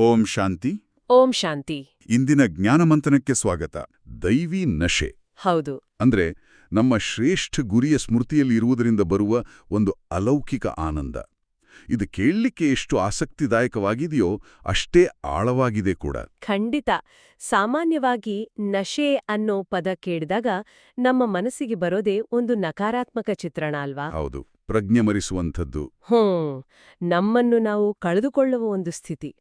ಓಂ ಶಾಂತಿ. ಓಂ ಶಾಂತಿ. ಇಂದಿನ ಜ್ಞಾನಮಂಥನಕ್ಕೆ ಸ್ವಾಗತ. ದೈವಿ ನಶೆ. ಹೌದು. ಅಂದ್ರೆ ನಮ್ಮ ಶ್ರೇಷ್ಠ ಗುರಿಯ ಸ್ಮೃತಿಯಲ್ಲಿ ಇರುವುದರಿಂದ ಬರುವ ಒಂದು ಅಲೌಕಿಕ ಆನಂದ. ಇದು ಕೇಳಲಿಕ್ಕೆ ಎಷ್ಟು ಆಸಕ್ತಿದಾಯಕವಾಗಿದೆಯೋ ಅಷ್ಟೇ ಆಳವಾಗಿದೆ ಕೂಡ. ಖಂಡಿತ. ಸಾಮಾನ್ಯವಾಗಿ ನಶೆ ಅನ್ನೋ ಪದ ಕೇಳಿದಾಗ ನಮ್ಮ ಮನಸ್ಸಿಗೆ ಬರೋದೇ ಒಂದು ನಕಾರಾತ್ಮಕ ಚಿತ್ರಣ ಅಲ್ವಾ? ಹೌದು. ಪ್ರಜ್ಞೆ ಮರಿಸುವಂಥದ್ದು ಹ್ಞೂ ನಮ್ಮನ್ನು ನಾವು ಕಳೆದುಕೊಳ್ಳುವ ಒಂದು ಸ್ಥಿತಿ.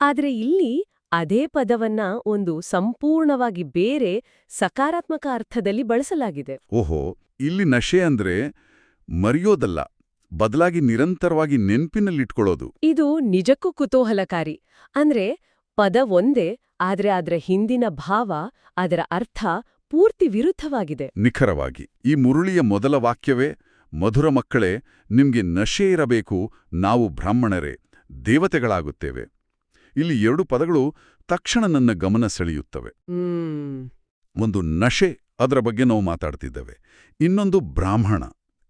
ಆದ್ರೆ ಇಲ್ಲಿ ಅದೇ ಪದವನ್ನ ಒಂದು ಸಂಪೂರ್ಣವಾಗಿ ಬೇರೆ ಸಕಾರಾತ್ಮಕ ಅರ್ಥದಲ್ಲಿ ಬಳಸಲಾಗಿದೆ. ಓಹೋ ಇಲ್ಲಿ ನಶೆ ಅಂದ್ರೆ ಮರೆಯೋದಲ್ಲ ಬದಲಾಗಿ ನಿರಂತರವಾಗಿ ನೆನ್ಪಿನಲ್ಲಿಟ್ಕೊಳ್ಳೋದು. ಇದು ನಿಜಕ್ಕೂ ಕುತೂಹಲಕಾರಿ. ಅಂದ್ರೆ ಪದ ಒಂದೇ ಆದ್ರೆ ಅದರ ಹಿಂದಿನ ಭಾವ ಅದರ ಅರ್ಥ ಪೂರ್ತಿ ವಿರುದ್ಧವಾಗಿದೆ. ನಿಖರವಾಗಿ ಈ ಮುರುಳಿಯ ಮೊದಲ ವಾಕ್ಯವೇ ಮಧುರ ಮಕ್ಕಳೇ ನಿಮ್ಗೆ ನಶೆ ಇರಬೇಕು ನಾವು ಬ್ರಾಹ್ಮಣರೇ ದೇವತೆಗಳಾಗುತ್ತೇವೆ. ಇಲ್ಲಿ ಎರಡು ಪದಗಳು ತಕ್ಷಣ ನನ್ನ ಗಮನ ಸೆಳೆಯುತ್ತವೆ. ಒಂದು ನಶೆ ಅದರ ಬಗ್ಗೆ ನಾವು ಮಾತಾಡ್ತಿದ್ದೇವೆ. ಇನ್ನೊಂದು ಬ್ರಾಹ್ಮಣ.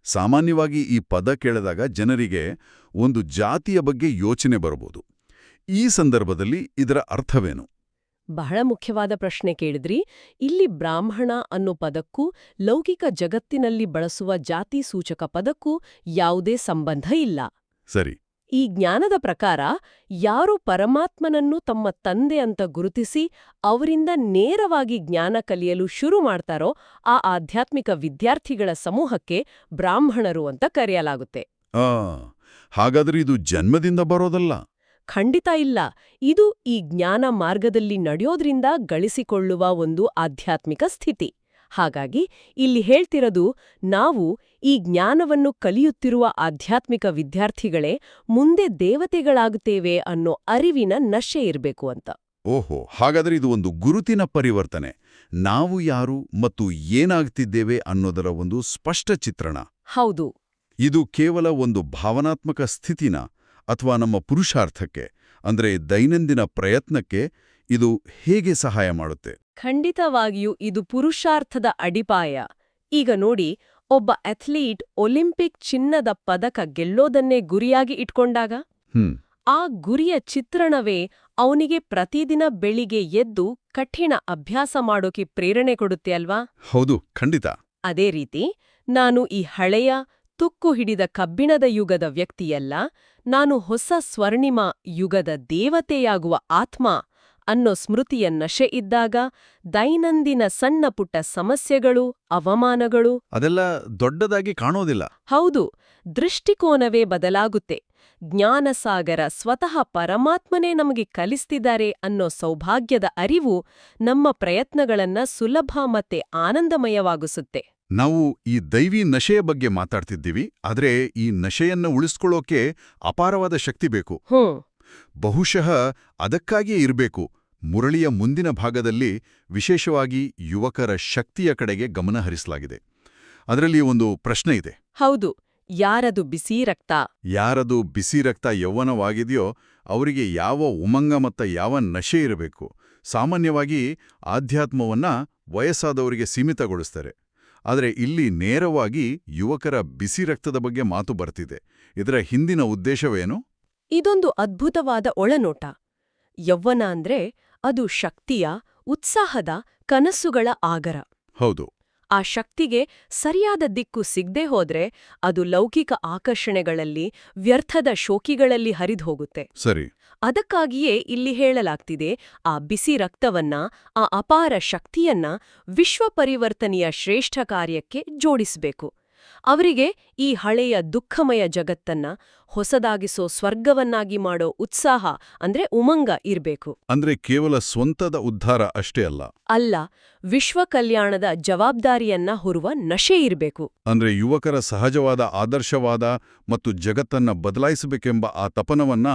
ಸಾಮಾನ್ಯವಾಗಿ ಈ ಪದ ಕೇಳಿದಾಗ ಜನರಿಗೆ ಒಂದು ಜಾತಿಯ ಬಗ್ಗೆ ಯೋಚನೆ ಬರಬಹುದು. ಈ ಸಂದರ್ಭದಲ್ಲಿ ಇದರ ಅರ್ಥವೇನು? ಬಹಳ ಮುಖ್ಯವಾದ ಪ್ರಶ್ನೆ ಕೇಳಿದ್ರಿ. ಇಲ್ಲಿ ಬ್ರಾಹ್ಮಣ ಅನ್ನೋ ಪದಕ್ಕೂ ಲೌಕಿಕ ಜಗತ್ತಿನಲ್ಲಿ ಬಳಸುವ ಜಾತಿ ಸೂಚಕ ಪದಕ್ಕೂ ಯಾವುದೇ ಸಂಬಂಧ ಇಲ್ಲ. ಸರಿ. ಈ ಜ್ಞಾನದ ಪ್ರಕಾರ ಯಾರು ಪರಮಾತ್ಮನನ್ನು ತಮ್ಮ ತಂದೆ ಅಂತ ಗುರುತಿಸಿ ಅವರಿಂದ ನೇರವಾಗಿ ಜ್ಞಾನ ಕಲಿಯಲು ಶುರು ಮಾಡ್ತಾರೋ ಆ ಆಧ್ಯಾತ್ಮಿಕ ವಿದ್ಯಾರ್ಥಿಗಳ ಸಮೂಹಕ್ಕೆ ಬ್ರಾಹ್ಮಣರು ಅಂತ ಕರೆಯಲಾಗುತ್ತೆ. ಆ ಹಾಗಾದ್ರೆ ಇದು ಜನ್ಮದಿಂದ ಬರೋದಲ್ಲ? ಖಂಡಿತ ಇಲ್ಲ. ಇದು ಈ ಜ್ಞಾನ ಮಾರ್ಗದಲ್ಲಿ ನಡೆಯೋದ್ರಿಂದ ಗಳಿಸಿಕೊಳ್ಳುವ ಒಂದು ಆಧ್ಯಾತ್ಮಿಕ ಸ್ಥಿತಿ. ಹಾಗಾಗಿ ಇಲ್ಲಿ ಹೇಳ್ತಿರೋದು ನಾವು ಈ ಜ್ಞಾನವನ್ನು ಕಲಿಯುತ್ತಿರುವ ಆಧ್ಯಾತ್ಮಿಕ ವಿದ್ಯಾರ್ಥಿಗಳೇ ಮುಂದೆ ದೇವತೆಗಳಾಗುತ್ತೇವೆ ಅನ್ನೋ ಅರಿವಿನ ನಶೆ ಇರಬೇಕು ಅಂತ. ಓಹೋ ಹಾಗಾದ್ರೆ ಇದು ಒಂದು ಗುರುತಿನ ಪರಿವರ್ತನೆ. ನಾವು ಯಾರು ಮತ್ತು ಏನಾಗ್ತಿದ್ದೇವೆ ಅನ್ನೋದರ ಒಂದು ಸ್ಪಷ್ಟ ಚಿತ್ರಣ. ಹೌದು. ಇದು ಕೇವಲ ಒಂದು ಭಾವನಾತ್ಮಕ ಸ್ಥಿತಿನ ಅಥವಾ ನಮ್ಮ ಪುರುಷಾರ್ಥಕ್ಕೆ ಅಂದ್ರೆ ದೈನಂದಿನ ಪ್ರಯತ್ನಕ್ಕೆ ಇದು ಹೇಗೆ ಸಹಾಯ ಮಾಡುತ್ತೆ? ಖಂಡಿತವಾಗಿಯೂ ಇದು ಪುರುಷಾರ್ಥದ ಅಡಿಪಾಯ. ಈಗ ನೋಡಿ ಒಬ್ಬ ಅಥ್ಲೀಟ್ ಒಲಿಂಪಿಕ್ ಚಿನ್ನದ ಪದಕ ಗೆಲ್ಲೋದನ್ನೇ ಗುರಿಯಾಗಿ ಇಟ್ಕೊಂಡಾಗ? ಆ ಗುರಿಯ ಚಿತ್ರಣವೇ ಅವನಿಗೆ ಪ್ರತಿದಿನ ಬೆಳಿಗ್ಗೆ ಎದ್ದು ಕಠಿಣ ಅಭ್ಯಾಸ ಮಾಡೋಕೆ ಪ್ರೇರಣೆ ಕೊಡುತ್ತೆ ಅಲ್ವಾ? ಹೌದು ಖಂಡಿತ. ಅದೇ ರೀತಿ ನಾನು ಈ ಹಳೆಯ ತುಕ್ಕು ಹಿಡಿದ ಕಬ್ಬಿಣದ ಯುಗದ ವ್ಯಕ್ತಿಯಲ್ಲ ನಾನು ಹೊಸ ಸ್ವರ್ಣಿಮ ಯುಗದ ದೇವತೆಯಾಗುವ ಆತ್ಮ ಅನ್ನೋ ಸ್ಮೃತಿಯ ನಶೆ ಇದ್ದಾಗ ದೈನಂದಿನ ಸಣ್ಣ ಪುಟ್ಟ ಸಮಸ್ಯೆಗಳು ಅವಮಾನಗಳು ಅದೆಲ್ಲ ದೊಡ್ಡದಾಗಿ ಕಾಣೋದಿಲ್ಲ. ಹೌದು ದೃಷ್ಟಿಕೋನವೇ ಬದಲಾಗುತ್ತೆ. ಜ್ಞಾನಸಾಗರ ಸ್ವತಃ ಪರಮಾತ್ಮನೇ ನಮಗೆ ಕಲಿಸ್ತಿದ್ದಾರೆ ಅನ್ನೋ ಸೌಭಾಗ್ಯದ ಅರಿವು ನಮ್ಮ ಪ್ರಯತ್ನಗಳನ್ನ ಸುಲಭ ಮತ್ತೆ ಆನಂದಮಯವಾಗಿಸುತ್ತೆ. ನಾವು ಈ ದೈವಿ ನಶೆಯ ಬಗ್ಗೆ ಮಾತಾಡ್ತಿದ್ದೀವಿ ಆದ್ರೆ ಈ ನಶೆಯನ್ನು ಉಳಿಸ್ಕೊಳ್ಳೋಕೆ ಅಪಾರವಾದ ಶಕ್ತಿ ಬೇಕು. ಹ್ಞೂ ಬಹುಶಃ ಅದಕ್ಕಾಗಿಯೇ ಇರಬೇಕು. ಮುರಳಿಯ ಮುಂದಿನ ಭಾಗದಲ್ಲಿ ವಿಶೇಷವಾಗಿ ಯುವಕರ ಶಕ್ತಿಯ ಕಡೆಗೆ ಗಮನ ಹರಿಸಲಾಗಿದೆ. ಅದರಲ್ಲಿ ಒಂದು ಪ್ರಶ್ನೆ ಇದೆ. ಹೌದು ಯಾರದು ಬಿಸಿ ರಕ್ತ? ಯಾರದು ಬಿಸಿ ರಕ್ತ ಯೌವನವಾಗಿದೆಯೋ ಅವರಿಗೆ ಯಾವ ಉಮಂಗ ಮತ್ತ ಯಾವ ನಶೆ ಇರಬೇಕು. ಸಾಮಾನ್ಯವಾಗಿ ಆಧ್ಯಾತ್ಮವನ್ನ ವಯಸ್ಸಾದವರಿಗೆ ಸೀಮಿತಗೊಳಿಸ್ತಾರೆ. ಆದರೆ ಇಲ್ಲಿ ನೇರವಾಗಿ ಯುವಕರ ಬಿಸಿ ರಕ್ತದ ಬಗ್ಗೆ ಮಾತು ಬರ್ತಿದೆ. ಇದರ ಹಿಂದಿನ ಉದ್ದೇಶವೇನು? ಇದೊಂದು ಅದ್ಭುತವಾದ ಒಳನೋಟ. ಯೌವ್ವನ ಅಂದ್ರೆ ಅದು ಶಕ್ತಿಯ ಉತ್ಸಾಹದ ಕನಸುಗಳ ಆಗರ. ಹೌದು. ಆ ಶಕ್ತಿಗೆ ಸರಿಯಾದ ದಿಕ್ಕು ಸಿಗ್ದೇ ಹೋದ್ರೆ ಅದು ಲೌಕಿಕ ಆಕರ್ಷಣೆಗಳಲ್ಲಿ ವ್ಯರ್ಥದ ಶೋಕಿಗಳಲ್ಲಿ ಹರಿದ್ಹೋಗುತ್ತೆ. ಸರಿ. ಅದಕ್ಕಾಗಿಯೇ ಇಲ್ಲಿ ಹೇಳಲಾಗ್ತಿದೆ ಆ ಬಿಸಿ ರಕ್ತವನ್ನ ಆ ಅಪಾರ ಶಕ್ತಿಯನ್ನ ವಿಶ್ವ ಪರಿವರ್ತನೆಯ ಶ್ರೇಷ್ಠ ಕಾರ್ಯಕ್ಕೆ ಜೋಡಿಸಬೇಕು. ಅವರಿಗೆ ಈ ಹಳೆಯ ದುಃಖಮಯ ಜಗತ್ತನ್ನ ಹೊಸದಾಗಿಸೋ ಸ್ವರ್ಗವನ್ನಾಗಿ ಮಾಡೋ ಉತ್ಸಾಹ ಅಂದ್ರೆ ಉಮಂಗ ಇರ್ಬೇಕು. ಅಂದ್ರೆ ಕೇವಲ ಸ್ವಂತದ ಉದ್ಧಾರ ಅಷ್ಟೇ ಅಲ್ಲ. ಅಲ್ಲ ವಿಶ್ವ ಕಲ್ಯಾಣದ ಜವಾಬ್ದಾರಿಯನ್ನ ಹೊರುವ ನಶೆ ಇರಬೇಕು. ಅಂದ್ರೆ ಯುವಕರ ಸಹಜವಾದ ಆದರ್ಶವಾದ ಮತ್ತು ಜಗತ್ತನ್ನ ಬದಲಾಯಿಸಬೇಕೆಂಬ ಆ ತಪನವನ್ನ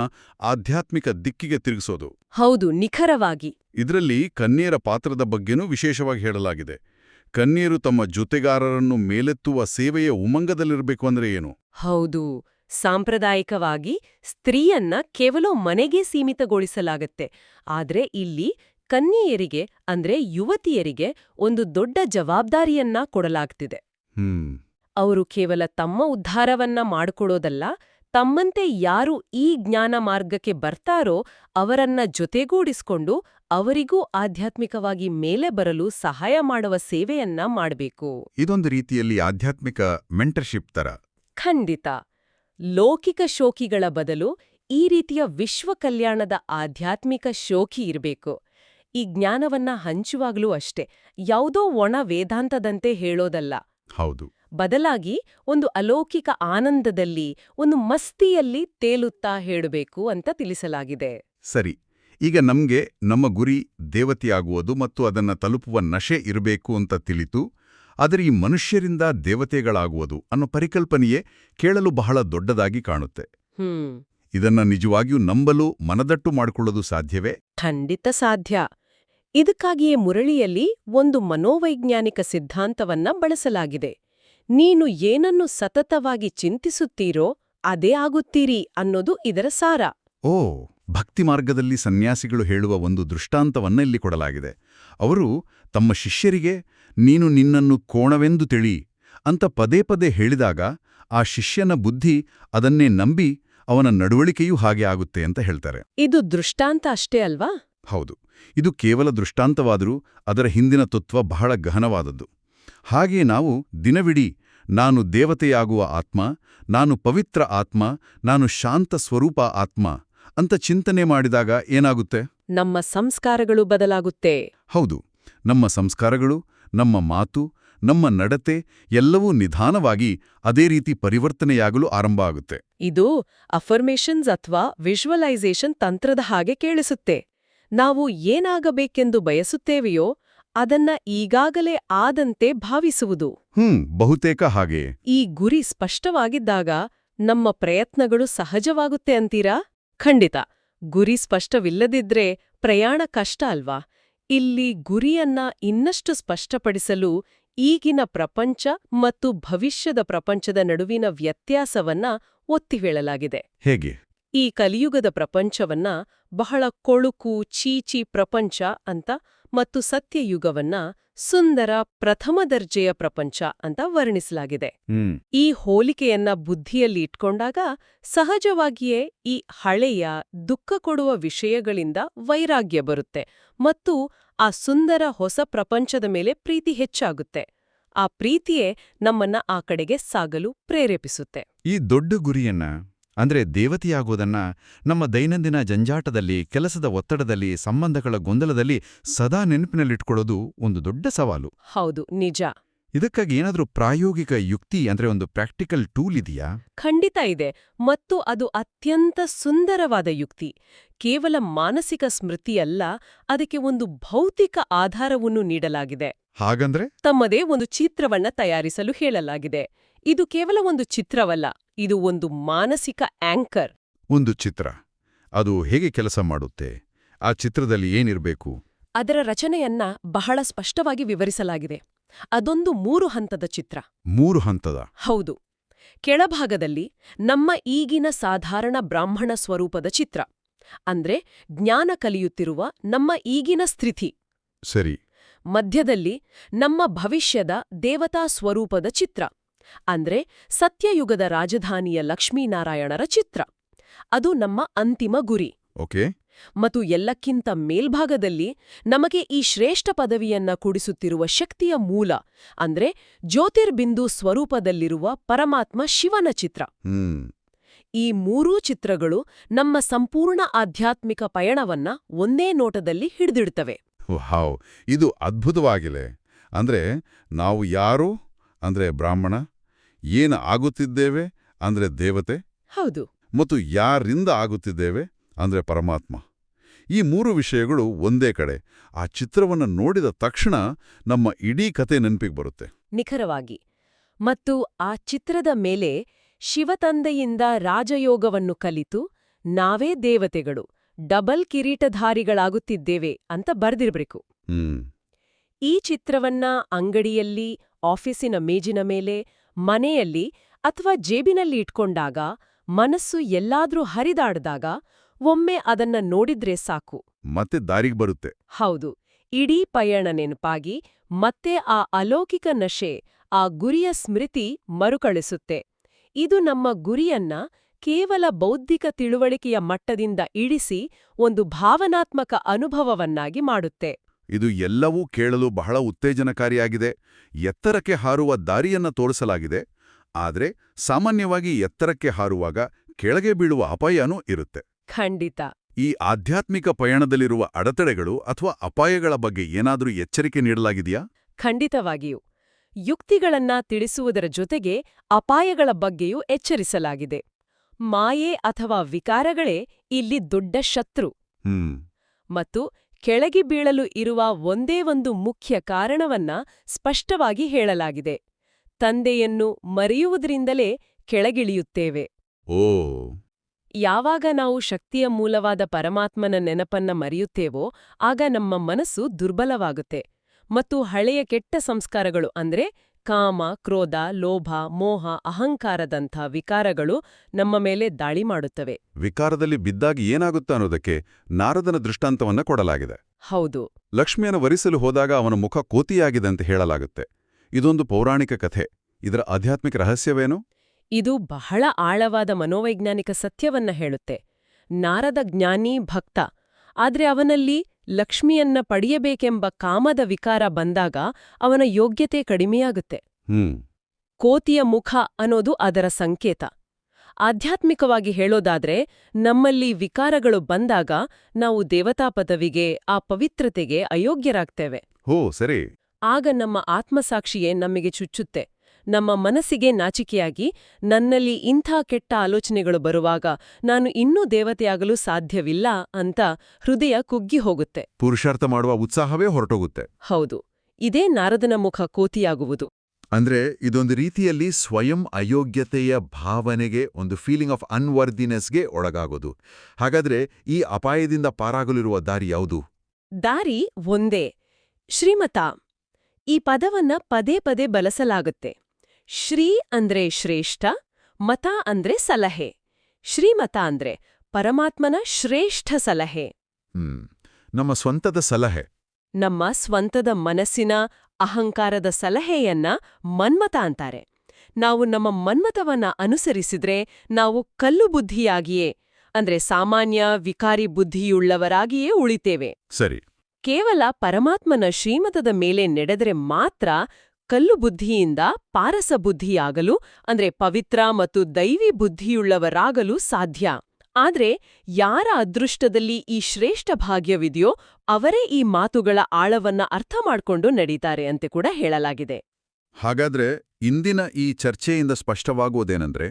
ಆಧ್ಯಾತ್ಮಿಕ ದಿಕ್ಕಿಗೆ ತಿರುಗಿಸೋದು. ಹೌದು ನಿಖರವಾಗಿ. ಇದರಲ್ಲಿ ಕನ್ಯೆಯರ ಪಾತ್ರದ ಬಗ್ಗೆನೂ ವಿಶೇಷವಾಗಿ ಹೇಳಲಾಗಿದೆ. ಕನ್ಯೆಯರು ತಮ್ಮ ಜೊತೆಗಾರರನ್ನು ಮೇಲೆತ್ತುವ ಸೇವೆಯ ಉಮಂಗದಲ್ಲಿರಬೇಕು ಅಂದ್ರೆ ಏನು? ಹೌದು. ಸಾಂಪ್ರದಾಯಿಕವಾಗಿ ಸ್ತ್ರೀಯನ್ನ ಕೇವಲ ಮನೆಗೆ ಸೀಮಿತಗೊಳಿಸಲಾಗತ್ತೆ. ಆದ್ರೆ ಇಲ್ಲಿ ಕನ್ಯೆಯರಿಗೆ ಅಂದ್ರೆ ಯುವತಿಯರಿಗೆ ಒಂದು ದೊಡ್ಡ ಜವಾಬ್ದಾರಿಯನ್ನ ಕೊಡಲಾಗ್ತಿದೆ. ಅವರು ಕೇವಲ ತಮ್ಮ ಉದ್ಧಾರವನ್ನ ಮಾಡಿಕೊಡೋದಲ್ಲ ತಮ್ಮಂತೆ ಯಾರು ಈ ಜ್ಞಾನ ಮಾರ್ಗಕ್ಕೆ ಬರ್ತಾರೋ ಅವರನ್ನ ಜೊತೆಗೂಡಿಸ್ಕೊಂಡು ಅವರಿಗೂ ಆಧ್ಯಾತ್ಮಿಕವಾಗಿ ಮೇಲೆ ಬರಲು ಸಹಾಯ ಮಾಡುವ ಸೇವೆಯನ್ನ ಮಾಡಬೇಕು. ಇದೊಂದು ರೀತಿಯಲ್ಲಿ ಆಧ್ಯಾತ್ಮಿಕ ಮೆಂಟರ್ಶಿಪ್ ತರ. ಖಂಡಿತ. ಲೌಕಿಕ ಶೋಕಿಗಳ ಬದಲು ಈ ರೀತಿಯ ವಿಶ್ವ ಕಲ್ಯಾಣದ ಆಧ್ಯಾತ್ಮಿಕ ಶೋಕಿ ಇರಬೇಕು. ಈ ಜ್ಞಾನವನ್ನ ಹಂಚುವಾಗ್ಲೂ ಅಷ್ಟೇ ಯಾವುದೋ ಒಣ ವೇದಾಂತದಂತೆ ಹೇಳೋದಲ್ಲ. ಹೌದು. ಬದಲಾಗಿ ಒಂದು ಅಲೌಕಿಕ ಆನಂದದಲ್ಲಿ ಒಂದು ಮಸ್ತಿಯಲ್ಲಿ ತೇಲುತ್ತಾ ಹೇಳಬೇಕು ಅಂತ ತಿಳಿಸಲಾಗಿದೆ. ಸರಿ ಈಗ ನಮಗೆ ನಮ್ಮ ಗುರಿ ದೇವತೆಯಾಗುವುದು ಮತ್ತು ಅದನ್ನ ತಲುಪುವ ನಶೆ ಇರಬೇಕು ಅಂತ ತಿಳಿತು ಆದರೆ ಈ ಮನುಷ್ಯರಿಂದ ದೇವತೆಗಳಾಗುವುದು ಅನ್ನೋ ಪರಿಕಲ್ಪನೆಯೇ ಕೇಳಲು ಬಹಳ ದೊಡ್ಡದಾಗಿ ಕಾಣುತ್ತೆ. ಇದನ್ನ ನಿಜವಾಗಿಯೂ ನಂಬಲು ಮನದಟ್ಟು ಮಾಡಿಕೊಳ್ಳೋದು ಸಾಧ್ಯವೇ? ಖಂಡಿತ ಸಾಧ್ಯ. ಇದಕ್ಕಾಗಿಯೇ ಮುರಳಿಯಲ್ಲಿ ಒಂದು ಮನೋವೈಜ್ಞಾನಿಕ ಸಿದ್ಧಾಂತವನ್ನ ಬಳಸಲಾಗಿದೆ. ನೀನು ಏನನ್ನು ಸತತವಾಗಿ ಚಿಂತಿಸುತ್ತೀರೋ ಅದೇ ಆಗುತ್ತೀರಿ ಅನ್ನೋದು ಇದರ ಸಾರ. ಓ ಭಕ್ತಿ ಮಾರ್ಗದಲ್ಲಿ ಸನ್ಯಾಸಿಗಳು ಹೇಳುವ ಒಂದು ದೃಷ್ಟಾಂತವನ್ನ ಇಲ್ಲಿ ಕೊಡಲಾಗಿದೆ. ಅವರು ತಮ್ಮ ಶಿಷ್ಯರಿಗೆ ನೀನು ನಿನ್ನನ್ನು ಕೋಣವೆಂದು ತಿಳಿ ಅಂತ ಪದೇ ಪದೇ ಹೇಳಿದಾಗ ಆ ಶಿಷ್ಯನ ಬುದ್ಧಿ ಅದನ್ನೇ ನಂಬಿ ಅವನ ನಡವಳಿಕೆಯೂ ಹಾಗೆ ಆಗುತ್ತೆ ಅಂತ ಹೇಳ್ತಾರೆ. ಇದು ದೃಷ್ಟಾಂತ ಅಷ್ಟೇ ಅಲ್ವಾ? ಹೌದು. ಇದು ಕೇವಲ ದೃಷ್ಟಾಂತವಾದರೂ ಅದರ ಹಿಂದಿನ ತತ್ವ ಬಹಳ ಗಹನವಾದದ್ದು. ಹಾಗೆ ನಾವು ದಿನವಿಡೀ ನಾನು ದೇವತೆಯಾಗುವ ಆತ್ಮ ನಾನು ಪವಿತ್ರ ಆತ್ಮ ನಾನು ಶಾಂತ ಸ್ವರೂಪ ಆತ್ಮ ಅಂತ ಚಿಂತನೆ ಮಾಡಿದಾಗ ಏನಾಗುತ್ತೆ? ನಮ್ಮ ಸಂಸ್ಕಾರಗಳು ಬದಲಾಗುತ್ತೆ. ಹೌದು ನಮ್ಮ ಸಂಸ್ಕಾರಗಳು ನಮ್ಮ ಮಾತು ನಮ್ಮ ನಡತೆ ಎಲ್ಲವೂ ನಿಧಾನವಾಗಿ ಅದೇ ರೀತಿ ಪರಿವರ್ತನೆಯಾಗಲು ಆರಂಭ ಆಗುತ್ತೆ. ಇದು ಅಫರ್ಮೇಷನ್ಸ್ ಅಥವಾ ವಿಜುವಲೈಸೇಷನ್ ತಂತ್ರದ ಹಾಗೆ ಕೇಳಿಸುತ್ತೆ. ನಾವು ಏನಾಗಬೇಕೆಂದು ಬಯಸುತ್ತೇವೆಯೋ ಅದನ್ನ ಈಗಾಗಲೇ ಆದಂತೆ ಭಾವಿಸುವುದು. ಹ್ಮ್ ಬಹುತೇಕ ಹಾಗೆ. ಈ ಗುರಿ ಸ್ಪಷ್ಟವಾಗಿದ್ದಾಗ ನಮ್ಮ ಪ್ರಯತ್ನಗಳು ಸಹಜವಾಗುತ್ತೆ ಅಂತೀರಾ? ಖಂಡಿತ ಗುರಿ ಸ್ಪಷ್ಟವಿಲ್ಲದಿದ್ರೆ ಪ್ರಯಾಣ ಕಷ್ಟ ಅಲ್ವಾ? ಇಲ್ಲಿ ಗುರಿಯನ್ನ ಇನ್ನಷ್ಟು ಸ್ಪಷ್ಟಪಡಿಸಲು ಈಗಿನ ಪ್ರಪಂಚ ಮತ್ತು ಭವಿಷ್ಯದ ಪ್ರಪಂಚದ ನಡುವಿನ ವ್ಯತ್ಯಾಸವನ್ನ ಒತ್ತಿ ಹೇಳಲಾಗಿದೆ. ಹೇಗೆ? ಈ ಕಲಿಯುಗದ ಪ್ರಪಂಚವನ್ನ ಬಹಳ ಕೊಳುಕು ಚೀಚಿ ಪ್ರಪಂಚ ಅಂತ ಮತ್ತು ಸತ್ಯಯುಗವನ್ನ ಸುಂದರ ಪ್ರಥಮ ದರ್ಜೆಯ ಪ್ರಪಂಚ ಅಂತ ವರ್ಣಿಸಲಾಗಿದೆ. ಈ ಹೋಲಿಕೆಯನ್ನ ಬುದ್ಧಿಯಲ್ಲಿ ಇಟ್ಕೊಂಡಾಗ ಸಹಜವಾಗಿಯೇ ಈ ಹಳೆಯ ದುಃಖ ಕೊಡುವ ವಿಷಯಗಳಿಂದ ವೈರಾಗ್ಯ ಬರುತ್ತೆ ಮತ್ತು ಆ ಸುಂದರ ಹೊಸ ಪ್ರಪಂಚದ ಮೇಲೆ ಪ್ರೀತಿ ಹೆಚ್ಚಾಗುತ್ತೆ. ಆ ಪ್ರೀತಿಯೇ ನಮ್ಮನ್ನ ಆ ಕಡೆಗೆ ಸಾಗಲು ಪ್ರೇರೇಪಿಸುತ್ತೆ. ಈ ದೊಡ್ಡ ಗುರಿಯನ್ನ ಅಂದ್ರೆ ದೇವತೆಯಾಗೋದನ್ನ ನಮ್ಮ ದೈನಂದಿನ ಜಂಜಾಟದಲ್ಲಿ ಕೆಲಸದ ಒತ್ತಡದಲ್ಲಿ ಸಂಬಂಧಗಳ ಗೊಂದಲದಲ್ಲಿ ಸದಾ ನೆನಪಿನಲ್ಲಿಟ್ಕೊಳ್ಳೋದು ಒಂದು ದೊಡ್ಡ ಸವಾಲು. ಹೌದು ನಿಜ. ಇದಕ್ಕಾಗಿ ಏನಾದರೂ ಪ್ರಾಯೋಗಿಕ ಯುಕ್ತಿ ಅಂದ್ರೆ ಒಂದು ಪ್ರಾಕ್ಟಿಕಲ್ ಟೂಲ್ ಇದೆಯಾ? ಖಂಡಿತ ಇದೆ ಮತ್ತು ಅದು ಅತ್ಯಂತ ಸುಂದರವಾದ ಯುಕ್ತಿ. ಕೇವಲ ಮಾನಸಿಕ ಸ್ಮೃತಿಯಲ್ಲ ಅದಕ್ಕೆ ಒಂದು ಭೌತಿಕ ಆಧಾರವನ್ನು ನೀಡಲಾಗಿದೆ. ಹಾಗಂದ್ರೆ? ತಮ್ಮದೇ ಒಂದು ಚಿತ್ರವನ್ನ ತಯಾರಿಸಲು ಹೇಳಲಾಗಿದೆ. ಇದು ಕೇವಲ ಒಂದು ಚಿತ್ರವಲ್ಲ ಇದು ಒಂದು ಮಾನಸಿಕ ಆಂಕರ್. ಒಂದು ಚಿತ್ರ. ಅದು ಹೇಗೆ ಕೆಲಸ ಮಾಡುತ್ತೆ? ಆ ಚಿತ್ರದಲ್ಲಿ ಏನಿರಬೇಕು? ಅದರ ರಚನೆಯನ್ನ ಬಹಳ ಸ್ಪಷ್ಟವಾಗಿ ವಿವರಿಸಲಾಗಿದೆ. ಅದೊಂದು ಮೂರು ಹಂತದ ಚಿತ್ರ. ಮೂರು ಹಂತದ? ಹೌದು. ಕೆಳಭಾಗದಲ್ಲಿ ನಮ್ಮ ಈಗಿನ ಸಾಧಾರಣ ಬ್ರಾಹ್ಮಣ ಸ್ವರೂಪದ ಚಿತ್ರ. ಅಂದ್ರೆ ಜ್ಞಾನ ಕಲಿಯುತ್ತಿರುವ ನಮ್ಮ ಈಗಿನ ಸ್ಥಿತಿ. ಸರಿ. ಮಧ್ಯದಲ್ಲಿ ನಮ್ಮ ಭವಿಷ್ಯದ ದೇವತಾ ಸ್ವರೂಪದ ಚಿತ್ರ. ಅಂದ್ರೆ ಸತ್ಯಯುಗದ ರಾಜಧಾನಿಯ ಲಕ್ಷ್ಮೀನಾರಾಯಣರ ಚಿತ್ರ. ಅದು ನಮ್ಮ ಅಂತಿಮ ಗುರಿ. ಓಕೆ. ಮತ್ತು ಎಲ್ಲಕ್ಕಿಂತ ಮೇಲ್ಭಾಗದಲ್ಲಿ ನಮಗೆ ಈ ಶ್ರೇಷ್ಠ ಪದವಿಯನ್ನ ಕೊಡಿಸುತ್ತಿರುವ ಶಕ್ತಿಯ ಮೂಲ ಅಂದ್ರೆ ಜ್ಯೋತಿರ್ಬಿಂದು ಸ್ವರೂಪದಲ್ಲಿರುವ ಪರಮಾತ್ಮ ಶಿವನ ಚಿತ್ರ. ಈ ಮೂರೂ ಚಿತ್ರಗಳು ನಮ್ಮ ಸಂಪೂರ್ಣ ಆಧ್ಯಾತ್ಮಿಕ ಪಯಣವನ್ನ ಒಂದೇ ನೋಟದಲ್ಲಿ ಹಿಡಿದಿಡ್ತವೆ. ಇದು ಅದ್ಭುತವಾಗಿದೆ. ಅಂದ್ರೆ ನಾವು ಯಾರು? ಅಂದ್ರೆ ಬ್ರಾಹ್ಮಣ? ಏನು ಆಗುತ್ತಿದ್ದೇವೆ ಅಂದ್ರೆ ದೇವತೆ? ಹೌದು. ಮತ್ತು ಯಾರಿಂದ ಆಗುತ್ತಿದ್ದೇವೆ ಅಂದ್ರೆ ಪರಮಾತ್ಮ? ಈ ಮೂರು ವಿಷಯಗಳು ಒಂದೇ ಕಡೆ. ಆ ಚಿತ್ರವನ್ನು ನೋಡಿದ ತಕ್ಷಣ ನಮ್ಮ ಇಡೀ ಕತೆ ನೆನಪಿಗೆ ಬರುತ್ತೆ. ನಿಖರವಾಗಿ. ಮತ್ತು ಆ ಚಿತ್ರದ ಮೇಲೆ ಶಿವತಂದೆಯಿಂದ ರಾಜಯೋಗವನ್ನು ಕಲಿತು ನಾವೇ ದೇವತೆಗಳು ಡಬಲ್ ಕಿರೀಟಧಾರಿಗಳಾಗುತ್ತಿದ್ದೇವೆ ಅಂತ ಬರ್ದಿರ್ಬೇಕು. ಈ ಚಿತ್ರವನ್ನ ಅಂಗಡಿಯಲ್ಲಿ ಆಫೀಸಿನ ಮೇಜಿನ ಮೇಲೆ ಮನೆಯಲ್ಲಿ ಅಥವಾ ಜೇಬಿನಲ್ಲಿ ಇಟ್ಕೊಂಡಾಗ ಮನಸ್ಸು ಎಲ್ಲಾದ್ರೂ ಹರಿದಾಡ್ದಾಗ ಒಮ್ಮೆ ಅದನ್ನ ನೋಡಿದ್ರೆ ಸಾಕು. ಮತ್ತೆ ದಾರಿಗೆ ಬರುತ್ತೆ. ಹೌದು ಇಡೀ ಪಯಣ ನೆನಪಾಗಿ ಮತ್ತೆ ಆ ಅಲೌಕಿಕ ನಶೆ ಆ ಗುರಿಯ ಸ್ಮೃತಿ ಮರುಕಳಿಸುತ್ತೆ. ಇದು ನಮ್ಮ ಗುರಿಯನ್ನ ಕೇವಲ ಬೌದ್ಧಿಕ ತಿಳುವಳಿಕೆಯ ಮಟ್ಟದಿಂದ ಇಳಿಸಿ ಒಂದು ಭಾವನಾತ್ಮಕ ಅನುಭವವನ್ನಾಗಿ ಮಾಡುತ್ತೆ. ಇದು ಎಲ್ಲವೂ ಕೇಳಲು ಬಹಳ ಉತ್ತೇಜನಕಾರಿಯಾಗಿದೆ. ಎತ್ತರಕ್ಕೆ ಹಾರುವ ದಾರಿಯನ್ನು ತೋರಿಸಲಾಗಿದೆ. ಆದರೆ ಸಾಮಾನ್ಯವಾಗಿ ಎತ್ತರಕ್ಕೆ ಹಾರುವಾಗ ಕೆಳಗೆ ಬೀಳುವ ಅಪಾಯನೂ ಇರುತ್ತೆ. ಖಂಡಿತ. ಈ ಆಧ್ಯಾತ್ಮಿಕ ಪಯಣದಲ್ಲಿರುವ ಅಡೆತಡೆಗಳು ಅಥವಾ ಅಪಾಯಗಳ ಬಗ್ಗೆ ಏನಾದರೂ ಎಚ್ಚರಿಕೆ ನೀಡಲಾಗಿದೆಯಾ? ಖಂಡಿತವಾಗಿಯೂ. ಯುಕ್ತಿಗಳನ್ನ ತಿಳಿಸುವುದರ ಜೊತೆಗೆ ಅಪಾಯಗಳ ಬಗ್ಗೆಯೂ ಎಚ್ಚರಿಸಲಾಗಿದೆ. ಮಾಯೆ ಅಥವಾ ವಿಕಾರಗಳೇ ಇಲ್ಲಿ ದೊಡ್ಡ ಶತ್ರು. ಮತ್ತು ಕೆಳಗೆ ಬೀಳಲು ಇರುವ ಒಂದೇ ಒಂದು ಮುಖ್ಯ ಕಾರಣವನ್ನ ಸ್ಪಷ್ಟವಾಗಿ ಹೇಳಲಾಗಿದೆ. ತಂದೆಯನ್ನು ಮರೆಯುವುದರಿಂದಲೇ ಕೆಳಗಿಳಿಯುತ್ತೇವೆ. ಓ. ಯಾವಾಗ ನಾವು ಶಕ್ತಿಯ ಮೂಲವಾದ ಪರಮಾತ್ಮನ ನೆನಪನ್ನ ಮರೆಯುತ್ತೇವೋ ಆಗ ನಮ್ಮ ಮನಸ್ಸು ದುರ್ಬಲವಾಗುತ್ತೆ. ಮತ್ತು ಹಳೆಯ ಕೆಟ್ಟ ಸಂಸ್ಕಾರಗಳು ಅಂದ್ರೆ ಕಾಮ ಕ್ರೋಧ ಲೋಭ ಮೋಹ ಅಹಂಕಾರದಂಥ ವಿಕಾರಗಳು ನಮ್ಮ ಮೇಲೆ ದಾಳಿ ಮಾಡುತ್ತವೆ. ವಿಕಾರದಲ್ಲಿ ಬಿದ್ದಾಗಿ ಏನಾಗುತ್ತೆ ಅನ್ನೋದಕ್ಕೆ ನಾರದನ ದೃಷ್ಟಾಂತವನ್ನ ಕೊಡಲಾಗಿದೆ. ಹೌದು. ಲಕ್ಷ್ಮಿಯನ್ನು ವರಿಸಲು ಹೋದಾಗ ಅವನ ಮುಖ ಕೋತಿಯಾಗಿದೆ ಅಂತ ಹೇಳಲಾಗುತ್ತೆ. ಇದೊಂದು ಪೌರಾಣಿಕ ಕಥೆ. ಇದರ ಆಧ್ಯಾತ್ಮಿಕ ರಹಸ್ಯವೇನು? ಇದು ಬಹಳ ಆಳವಾದ ಮನೋವೈಜ್ಞಾನಿಕ ಸತ್ಯವನ್ನ ಹೇಳುತ್ತೆ. ನಾರದ ಜ್ಞಾನಿ ಭಕ್ತ ಆದ್ರೆ ಅವನಲ್ಲಿ ಲಕ್ಷ್ಮಿಯನ್ನ ಪಡೆಯಬೇಕೆಂಬ ಕಾಮದ ವಿಕಾರ ಬಂದಾಗ ಅವನ ಯೋಗ್ಯತೆ ಕಡಿಮೆಯಾಗುತ್ತೆ. ಹ್ಮ್. ಕೋತಿಯ ಮುಖ ಅನ್ನೋದು ಅದರ ಸಂಕೇತ. ಆಧ್ಯಾತ್ಮಿಕವಾಗಿ ಹೇಳೋದಾದ್ರೆ ನಮ್ಮಲ್ಲಿ ವಿಕಾರಗಳು ಬಂದಾಗ ನಾವು ದೇವತಾ ಪದವಿಗೆ ಆ ಪವಿತ್ರತೆಗೆ ಅಯೋಗ್ಯರಾಗ್ತೇವೆ. ಹೋ ಸರಿ. ಆಗ ನಮ್ಮ ಆತ್ಮಸಾಕ್ಷಿಯೇ ನಮಗೆ ಚುಚ್ಚುತ್ತೆ. ನಮ್ಮ ಮನಸ್ಸಿಗೆ ನಾಚಿಕೆಯಾಗಿ ನನ್ನಲ್ಲಿ ಇಂಥ ಕೆಟ್ಟ ಆಲೋಚನೆಗಳು ಬರುವಾಗ ನಾನು ಇನ್ನೂ ದೇವತೆಯಾಗಲು ಸಾಧ್ಯವಿಲ್ಲ ಅಂತ ಹೃದಯ ಕುಗ್ಗಿ ಹೋಗುತ್ತೆ. ಪುರುಷಾರ್ಥ ಮಾಡುವ ಉತ್ಸಾಹವೇ ಹೊರಟೋಗುತ್ತೆ. ಹೌದು ಇದೇ ನಾರದನ ಮುಖ ಕೋತಿಯಾಗುವುದು. ಅಂದ್ರೆ ಇದೊಂದು ರೀತಿಯಲ್ಲಿ ಸ್ವಯಂ ಅಯೋಗ್ಯತೆಯ ಭಾವನೆಗೆ ಒಂದು ಫೀಲಿಂಗ್ ಆಫ್ ಅನ್ವರ್ದಿನೆಸ್ಗೆ ಒಳಗಾಗೋದು. ಹಾಗಾದ್ರೆ ಈ ಅಪಾಯದಿಂದ ಪಾರಾಗಲಿರುವ ದಾರಿ ಯಾವುದು? ದಾರಿ ಒಂದೇ ಶ್ರೀಮತ ಈ ಪದವನ್ನ ಪದೇ ಪದೇ ಬಳಸಲಾಗುತ್ತೆ. ಶ್ರೀ ಅಂದ್ರೆ ಶ್ರೇಷ್ಠ ಮತ ಅಂದ್ರೆ ಸಲಹೆ. ಶ್ರೀಮತ ಅಂದ್ರೆ ಪರಮಾತ್ಮನ ಶ್ರೇಷ್ಠ ಸಲಹೆ. ನಮ್ಮ ಸ್ವಂತದ ಸಲಹೆ. ನಮ್ಮ ಸ್ವಂತದ ಮನಸ್ಸಿನ ಅಹಂಕಾರದ ಸಲಹೆಯನ್ನ ಮನ್ಮತ ಅಂತಾರೆ. ನಾವು ನಮ್ಮ ಮನ್ಮತವನ್ನ ಅನುಸರಿಸಿದ್ರೆ ನಾವು ಕಲ್ಲು ಬುದ್ಧಿಯಾಗಿಯೇ ಅಂದ್ರೆ ಸಾಮಾನ್ಯ ವಿಕಾರಿ ಬುದ್ಧಿಯುಳ್ಳವರಾಗಿಯೇ ಉಳಿತೇವೆ. ಸರಿ. ಕೇವಲ ಪರಮಾತ್ಮನ ಶ್ರೀಮತದ ಮೇಲೆ ನಡೆದರೆ ಮಾತ್ರ ಕಲ್ಲು ಬುದ್ಧಿಯಿಂದ ಪಾರಸ ಬುದ್ಧಿಯಾಗಲು ಅಂದ್ರೆ ಪವಿತ್ರ ಮತ್ತು ದೈವಿ ಬುದ್ಧಿಯುಳ್ಳವರಾಗಲು ಸಾಧ್ಯ. ಆದ್ರೆ ಯಾರ ಅದೃಷ್ಟದಲ್ಲಿ ಈ ಶ್ರೇಷ್ಠ ಭಾಗ್ಯವಿದೆಯೋ ಅವರೇ ಈ ಮಾತುಗಳ ಆಳವನ್ನ ಅರ್ಥ ಮಾಡ್ಕೊಂಡು ನಡೀತಾರೆ ಅಂತ ಕೂಡ ಹೇಳಲಾಗಿದೆ. ಹಾಗಾದ್ರೆ ಇಂದಿನ ಈ ಚರ್ಚೆಯಿಂದ ಸ್ಪಷ್ಟವಾಗುವುದೇನೆಂದ್ರೆ,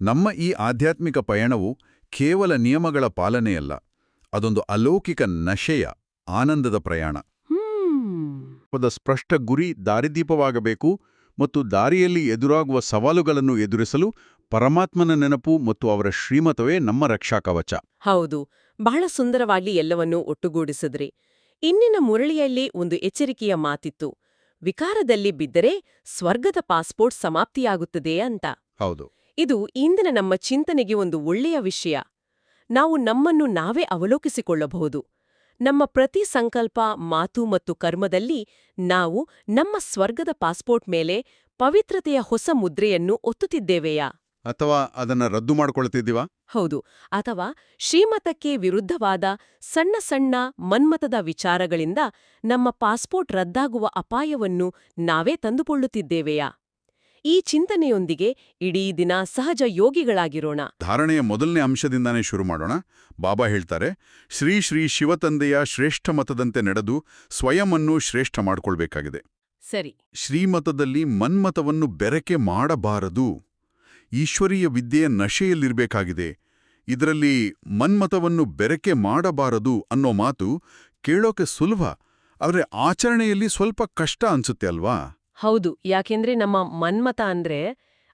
ನಮ್ಮ ಈ ಆಧ್ಯಾತ್ಮಿಕ ಪಯಣವು ಕೇವಲ ನಿಯಮಗಳ ಪಾಲನೆಯಲ್ಲ, ಅದೊಂದು ಅಲೌಕಿಕ ನಶೆಯ, ಆನಂದದ ಪ್ರಯಾಣ. ಹ್ಮ್ ಪದ ಸ್ಪಷ್ಟ ಗುರಿ ದಾರಿದೀಪವಾಗಬೇಕು ಮತ್ತು ದಾರಿಯಲ್ಲಿ ಎದುರಾಗುವ ಸವಾಲುಗಳನ್ನು ಎದುರಿಸಲು ಪರಮಾತ್ಮನ ನೆನಪು ಮತ್ತು ಅವರ ಶ್ರೀಮತವೇ ನಮ್ಮ ರಕ್ಷಾಕವಚ. ಹೌದು ಬಹಳ ಸುಂದರವಾಗಿ ಎಲ್ಲವನ್ನೂ ಒಟ್ಟುಗೂಡಿಸಿದ್ರಿ. ಇನ್ನಿನ ಮುರಳಿಯಲ್ಲಿ ಒಂದು ಎಚ್ಚರಿಕೆಯ ಮಾತಿತ್ತು ವಿಕಾರದಲ್ಲಿ ಬಿದ್ದರೆ ಸ್ವರ್ಗದ ಪಾಸ್ಪೋರ್ಟ್ ಸಮಾಪ್ತಿಯಾಗುತ್ತದೆ ಅಂತ. ಹೌದು. ಇದು ಇಂದಿನ ನಮ್ಮ ಚಿಂತನೆಗೆ ಒಂದು ಒಳ್ಳೆಯ ವಿಷಯ. ನಾವು ನಮ್ಮನ್ನು ನಾವೇ ಅವಲೋಕಿಸಿಕೊಳ್ಳಬಹುದು. ನಮ್ಮ ಪ್ರತಿ ಸಂಕಲ್ಪ ಮಾತು ಮತ್ತು ಕರ್ಮದಲ್ಲಿ ನಾವು ನಮ್ಮ ಸ್ವರ್ಗದ ಪಾಸ್ಪೋರ್ಟ್ ಮೇಲೆ ಪವಿತ್ರತೆಯ ಹೊಸ ಮುದ್ರೆಯನ್ನು ಒತ್ತುತ್ತಿದ್ದೇವೆಯಾ? ಅಥವಾ ಅದನ್ನ ರದ್ದು ಮಾಡ್ಕೊಳ್ತಿದ್ದೀವಾ? ಹೌದು. ಅಥವಾ ಶ್ರೀಮತಕ್ಕೆ ವಿರುದ್ಧವಾದ ಸಣ್ಣ ಸಣ್ಣ ಮನ್ಮತದ ವಿಚಾರಗಳಿಂದ ನಮ್ಮ ಪಾಸ್ಪೋರ್ಟ್ ರದ್ದಾಗುವ ಅಪಾಯವನ್ನು ನಾವೇ ತಂದುಕೊಳ್ಳುತ್ತಿದ್ದೇವೆಯಾ? ಈ ಚಿಂತನೆಯೊಂದಿಗೆ ಇಡೀ ದಿನ ಸಹಜ ಯೋಗಿಗಳಾಗಿರೋಣ. ಧಾರಣೆಯ ಮೊದಲನೇ ಅಂಶದಿಂದಾನೇ ಶುರು ಮಾಡೋಣ. ಬಾಬಾ ಹೇಳ್ತಾರೆ ಶ್ರೀ ಶ್ರೀ ಶಿವತಂದೆಯ ಶ್ರೇಷ್ಠ ಮತದಂತೆ ನಡೆದು ಸ್ವಯಂವನ್ನು ಶ್ರೇಷ್ಠ ಮಾಡ್ಕೊಳ್ಬೇಕಾಗಿದೆ. ಸರಿ. ಶ್ರೀಮತದಲ್ಲಿ ಮನ್ಮತವನ್ನು ಬೆರಕೆ ಮಾಡಬಾರದು. ಈಶ್ವರೀಯ ವಿದ್ಯೆಯ ನಶೆಯಲ್ಲಿರಬೇಕಾಗಿದೆ. ಇದರಲ್ಲಿ ಮನ್ಮತವನ್ನು ಬೆರಕೆ ಮಾಡಬಾರದು ಅನ್ನೋ ಮಾತು ಕೇಳೋಕೆ ಸುಲಭ ಆದರೆ ಆಚರಣೆಯಲ್ಲಿ ಸ್ವಲ್ಪ ಕಷ್ಟ ಅನ್ಸುತ್ತೆ ಅಲ್ವಾ? ಹೌದು ಯಾಕೆಂದ್ರೆ ನಮ್ಮ ಮನ್ಮತ ಅಂದ್ರೆ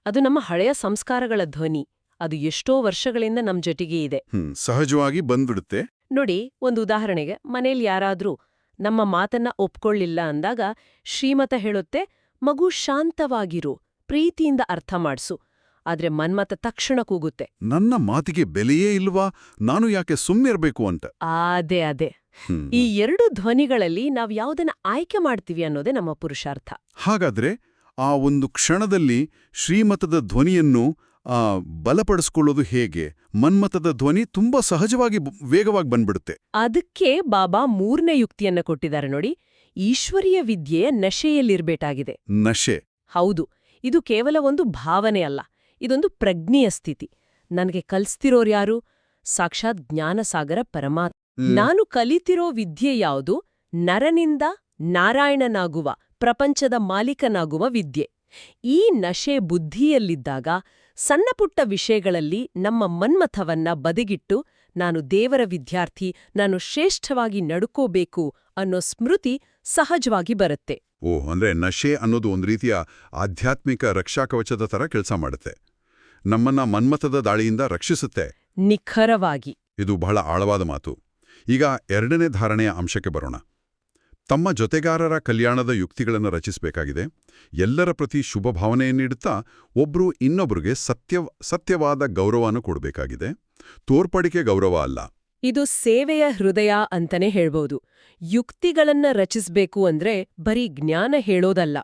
ಅದು ನಮ್ಮ ಹಳೆಯ ಸಂಸ್ಕಾರಗಳ ಧ್ವನಿ. ಅದು ಎಷ್ಟೋ ವರ್ಷಗಳಿಂದ ನಮ್ ಜೊತೆಗೆ ಇದೆ. ಸಹಜವಾಗಿ ಬಂದ್ಬಿಡುತ್ತೆ. ನೋಡಿ ಒಂದು ಉದಾಹರಣೆಗೆ ಮನೆಯಲ್ಲಿ ಯಾರಾದ್ರೂ ನಮ್ಮ ಮಾತನ್ನ ಒಪ್ಕೊಳ್ಳಿಲ್ಲ ಅಂದಾಗ ಶ್ರೀಮತ ಹೇಳುತ್ತೆ ಮಗು ಶಾಂತವಾಗಿರು ಪ್ರೀತಿಯಿಂದ ಅರ್ಥ ಮಾಡ್ಸು. ಆದ್ರೆ ಮನ್ಮತ ತಕ್ಷಣ ಕೂಗುತ್ತೆ. ನನ್ನ ಮಾತಿಗೆ ಬೆಲೆಯೇ ಇಲ್ವಾ? ನಾನು ಯಾಕೆ ಸುಮ್ಮನಿರ್ಬೇಕು ಅಂತ? ಅದೇ ಅದೇ. ಈ ಎರಡು ಧ್ವನಿಗಳಲ್ಲಿ ನಾವು ಯಾವುದನ್ನ ಆಯ್ಕೆ ಮಾಡ್ತೀವಿ ಅನ್ನೋದೇ ನಮ್ಮ ಪುರುಷಾರ್ಥ. ಹಾಗಾದ್ರೆ ಆ ಒಂದು ಕ್ಷಣದಲ್ಲಿ ಶ್ರೀಮತದ ಧ್ವನಿಯನ್ನು ಆ, ಬಲಪಡಿಸ್ಕೊಳ್ಳೋದು ಹೇಗೆ? ಮನ್ಮತದ ಧ್ವನಿ ತುಂಬಾ ಸಹಜವಾಗಿ ವೇಗವಾಗಿ ಬಂದ್ಬಿಡುತ್ತೆ. ಅದಕ್ಕೆ ಬಾಬಾ ಮೂರನೇ ಯುಕ್ತಿಯನ್ನ ಕೊಟ್ಟಿದ್ದಾರೆ ನೋಡಿ. ಈಶ್ವರೀಯ ವಿದ್ಯೆ ನಶೆಯಲ್ಲಿರ್ಬೇಕಾಗಿದೆ. ನಶೆ. ಹೌದು ಇದು ಕೇವಲ ಒಂದು ಭಾವನೆ ಅಲ್ಲ ಇದೊಂದು ಪ್ರಜ್ಞೆಯ ಸ್ಥಿತಿ. ನನಗೆ ಕಲ್ಸ್ತಿರೋರ್ಯಾರು? ಸಾಕ್ಷಾತ್ ಜ್ಞಾನಸಾಗರ ಪರಮಾತ್ಮ ನಾನು ಕಲಿತಿರೋ ವಿದ್ಯೆ ಯಾವುದು? ನರನಿಂದ ನಾರಾಯಣನಾಗುವ ಪ್ರಪಂಚದ ಮಾಲೀಕನಾಗುವ ವಿದ್ಯೆ. ಈ ನಶೆ ಬುದ್ಧಿಯಲ್ಲಿದ್ದಾಗ ಸಣ್ಣಪುಟ್ಟ ವಿಷಯಗಳಲ್ಲಿ ನಮ್ಮ ಮನ್ಮಥವನ್ನ ಬದಿಗಿಟ್ಟು ನಾನು ದೇವರ ವಿದ್ಯಾರ್ಥಿ ನಾನು ಶ್ರೇಷ್ಠವಾಗಿ ನಡ್ಕೋಬೇಕು ಅನ್ನೋ ಸ್ಮೃತಿ ಸಹಜವಾಗಿ ಬರುತ್ತೆ. ಓ ಅಂದ್ರೆ ನಶೆ ಅನ್ನೋದು ಒಂದು ರೀತಿಯ ಆಧ್ಯಾತ್ಮಿಕ ರಕ್ಷಾಕವಚದ ತರ ಕೆಲಸ ಮಾಡುತ್ತೆ. ನಮ್ಮನ್ನ ಮನ್ಮಥದ ದಾಳಿಯಿಂದ ರಕ್ಷಿಸುತ್ತೆ. ನಿಖರವಾಗಿ. ಇದು ಬಹಳ ಆಳವಾದ ಮಾತು. ಈಗ ಎರಡನೇ ಧಾರಣೆಯ ಅಂಶಕ್ಕೆ ಬರೋಣ. ತಮ್ಮ ಜೊತೆಗಾರರ ಕಲ್ಯಾಣದ ಯುಕ್ತಿಗಳನ್ನು ರಚಿಸಬೇಕಾಗಿದೆ. ಎಲ್ಲರ ಪ್ರತಿ ಶುಭ ಭಾವನೆಯನ್ನಿಡುತ್ತಾ ಒಬ್ಬರು ಇನ್ನೊಬ್ಬರಿಗೆ ಸತ್ಯ ಸತ್ಯವಾದ ಗೌರವವನ್ನು ಕೊಡಬೇಕಾಗಿದೆ. ತೋರ್ಪಡಿಕೆ ಗೌರವ ಅಲ್ಲ. ಇದು ಸೇವೆಯ ಹೃದಯ ಅಂತಾನೆ ಹೇಳ್ಬೋದು. ಯುಕ್ತಿಗಳನ್ನ ರಚಿಸಬೇಕು ಅಂದ್ರೆ ಬರೀ ಜ್ಞಾನ ಹೇಳೋದಲ್ಲ.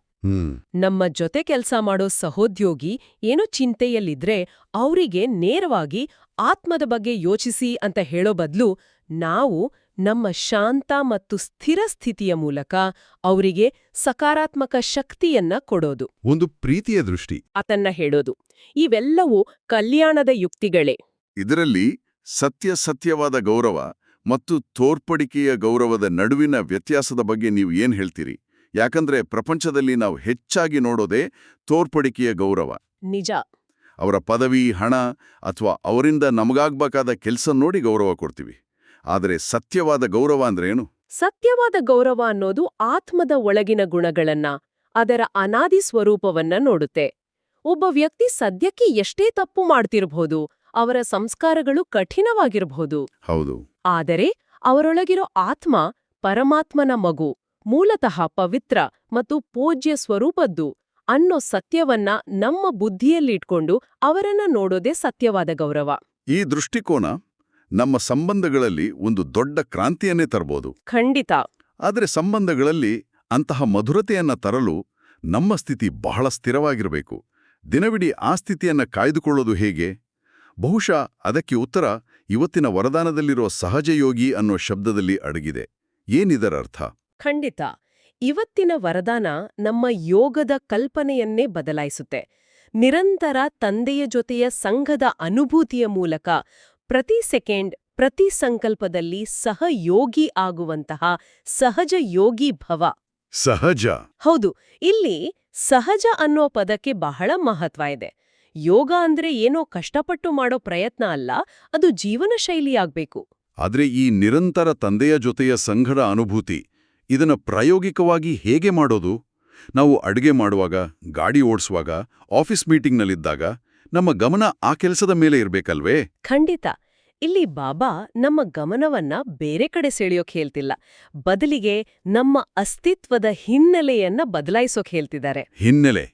ನಮ್ಮ ಜೊತೆ ಕೆಲಸ ಮಾಡೋ ಸಹೋದ್ಯೋಗಿ ಏನು ಚಿಂತೆಯಲ್ಲಿದ್ರೆ ಅವರಿಗೆ ನೇರವಾಗಿ ಆತ್ಮದ ಬಗ್ಗೆ ಯೋಚಿಸಿ ಅಂತ ಹೇಳೋ ಬದ್ಲು ನಾವು ನಮ್ಮ ಶಾಂತ ಮತ್ತು ಸ್ಥಿರ ಸ್ಥಿತಿಯ ಮೂಲಕ ಅವರಿಗೆ ಸಕಾರಾತ್ಮಕ ಶಕ್ತಿಯನ್ನ ಕೊಡೋದು. ಒಂದು ಪ್ರೀತಿಯ ದೃಷ್ಟಿ. ಅದನ್ನ ಹೇಳೋದು. ಇವೆಲ್ಲವೂ ಕಲ್ಯಾಣದ ಯುಕ್ತಿಗಳೇ. ಇದರಲ್ಲಿ ಸತ್ಯ ಸತ್ಯವಾದ ಗೌರವ ಮತ್ತು ತೋರ್ಪಡಿಕೆಯ ಗೌರವದ ನಡುವಿನ ವ್ಯತ್ಯಾಸದ ಬಗ್ಗೆ ನೀವು ಏನ್ ಹೇಳ್ತೀರಿ? ಯಾಕಂದ್ರೆ ಪ್ರಪಂಚದಲ್ಲಿ ನಾವು ಹೆಚ್ಚಾಗಿ ನೋಡೋದೇ ತೋರ್ಪಡಿಕೆಯ ಗೌರವ. ನಿಜ. ಅವರ ಪದವಿ ಹಣ ಅಥವಾ ಅವರಿಂದ ನಮಗಾಗ್ಬೇಕಾದ ಕೆಲಸ ನೋಡಿ ಗೌರವ ಕೊಡ್ತೀವಿ. ಆದರೆ ಸತ್ಯವಾದ ಗೌರವ ಅಂದ್ರೇನು? ಸತ್ಯವಾದ ಗೌರವ ಅನ್ನೋದು ಆತ್ಮದ ಒಳಗಿನ ಗುಣಗಳನ್ನ ಅದರ ಅನಾದಿ ಸ್ವರೂಪವನ್ನ ನೋಡುತ್ತೆ. ಒಬ್ಬ ವ್ಯಕ್ತಿ ಸದ್ಯಕ್ಕೆ ಎಷ್ಟೇ ತಪ್ಪು ಮಾಡ್ತಿರಬಹುದು ಅವರ ಸಂಸ್ಕಾರಗಳು ಕಠಿಣವಾಗಿರಬಹುದು ಹೌದು. ಆದರೆ ಅವರೊಳಗಿರೋ ಆತ್ಮ ಪರಮಾತ್ಮನ ಮಗು ಮೂಲತಃ ಪವಿತ್ರ ಮತ್ತು ಪೂಜ್ಯ ಸ್ವರೂಪದ್ದು ಅನ್ನೋ ಸತ್ಯವನ್ನ ನಮ್ಮ ಬುದ್ಧಿಯಲ್ಲಿಟ್ಕೊಂಡು ಅವರನ್ನ ನೋಡೋದೇ ಸತ್ಯವಾದ ಗೌರವ. ಈ ದೃಷ್ಟಿಕೋನ ನಮ್ಮ ಸಂಬಂಧಗಳಲ್ಲಿ ಒಂದು ದೊಡ್ಡ ಕ್ರಾಂತಿಯನ್ನೇ ತರಬಹುದು ಖಂಡಿತ. ಆದರೆ ಸಂಬಂಧಗಳಲ್ಲಿ ಅಂತಹ ಮಧುರತೆಯನ್ನ ತರಲು ನಮ್ಮ ಸ್ಥಿತಿ ಬಹಳ ಸ್ಥಿರವಾಗಿರಬೇಕು. ದಿನವಿಡೀ ಆ ಸ್ಥಿತಿಯನ್ನ ಕಾಯ್ದುಕೊಳ್ಳೋದು ಹೇಗೆ? ಬಹುಶಃ ಅದಕ್ಕೆ ಉತ್ತರ ಇವತ್ತಿನ ವರದಾನದಲ್ಲಿರೋ ಸಹಜಯೋಗಿ ಅನ್ನೋ ಶಬ್ದದಲ್ಲಿ ಅಡಗಿದೆ. ಏನಿದರ ಅರ್ಥ? ಖಂಡಿತ. ಇವತ್ತಿನ ವರದಾನ ನಮ್ಮ ಯೋಗದ ಕಲ್ಪನೆಯನ್ನೇ ಬದಲಾಯಿಸುತ್ತೆ. ನಿರಂತರ ತಂದೆಯ ಜೊತೆಯ ಸಂಘದ ಅನುಭೂತಿಯ ಮೂಲಕ ಪ್ರತಿ ಸೆಕೆಂಡ್ ಪ್ರತಿ ಸಂಕಲ್ಪದಲ್ಲಿ ಸಹಯೋಗಿ ಆಗುವಂತಹ ಸಹಜ ಯೋಗಿ ಭವ. ಸಹಜ. ಹೌದು ಇಲ್ಲಿ ಸಹಜ ಅನ್ನೋ ಪದಕ್ಕೆ ಬಹಳ ಮಹತ್ವ ಇದೆ. ಯೋಗ ಅಂದ್ರೆ ಏನೋ ಕಷ್ಟಪಟ್ಟು ಮಾಡೋ ಪ್ರಯತ್ನ ಅಲ್ಲ ಅದು ಜೀವನ ಶೈಲಿಯಾಗಬೇಕು ಆದ್ರೆ ಈ ನಿರಂತರ ತಂದೆಯ ಜೊತೆಯ ಸಂಘದ ಅನುಭೂತಿ ಇದನ್ನ ಪ್ರಾಯೋಗಿಕವಾಗಿ ಹೇಗೆ ಮಾಡೋದು? ನಾವು ಅಡುಗೆ ಮಾಡುವಾಗ ಗಾಡಿ ಓಡಿಸುವಾಗ ಆಫೀಸ್ ಮೀಟಿಂಗ್ನಲ್ಲಿದ್ದಾಗ ನಮ್ಮ ಗಮನ ಆ ಕೆಲಸದ ಮೇಲೆ ಇರ್ಬೇಕಲ್ವೇ? ಖಂಡಿತ. ಇಲ್ಲಿ ಬಾಬಾ ನಮ್ಮ ಗಮನವನ್ನ ಬೇರೆ ಕಡೆ ಸೆಳೆಯೋಕ್ ಹೇಳ್ತಿಲ್ಲ. ಬದಲಿಗೆ ನಮ್ಮ ಅಸ್ತಿತ್ವದ ಹಿನ್ನೆಲೆಯನ್ನ ಬದಲಾಯಿಸೋಕೆ ಹೇಳ್ತಿದ್ದಾರೆ. ಹಿನ್ನೆಲೆ.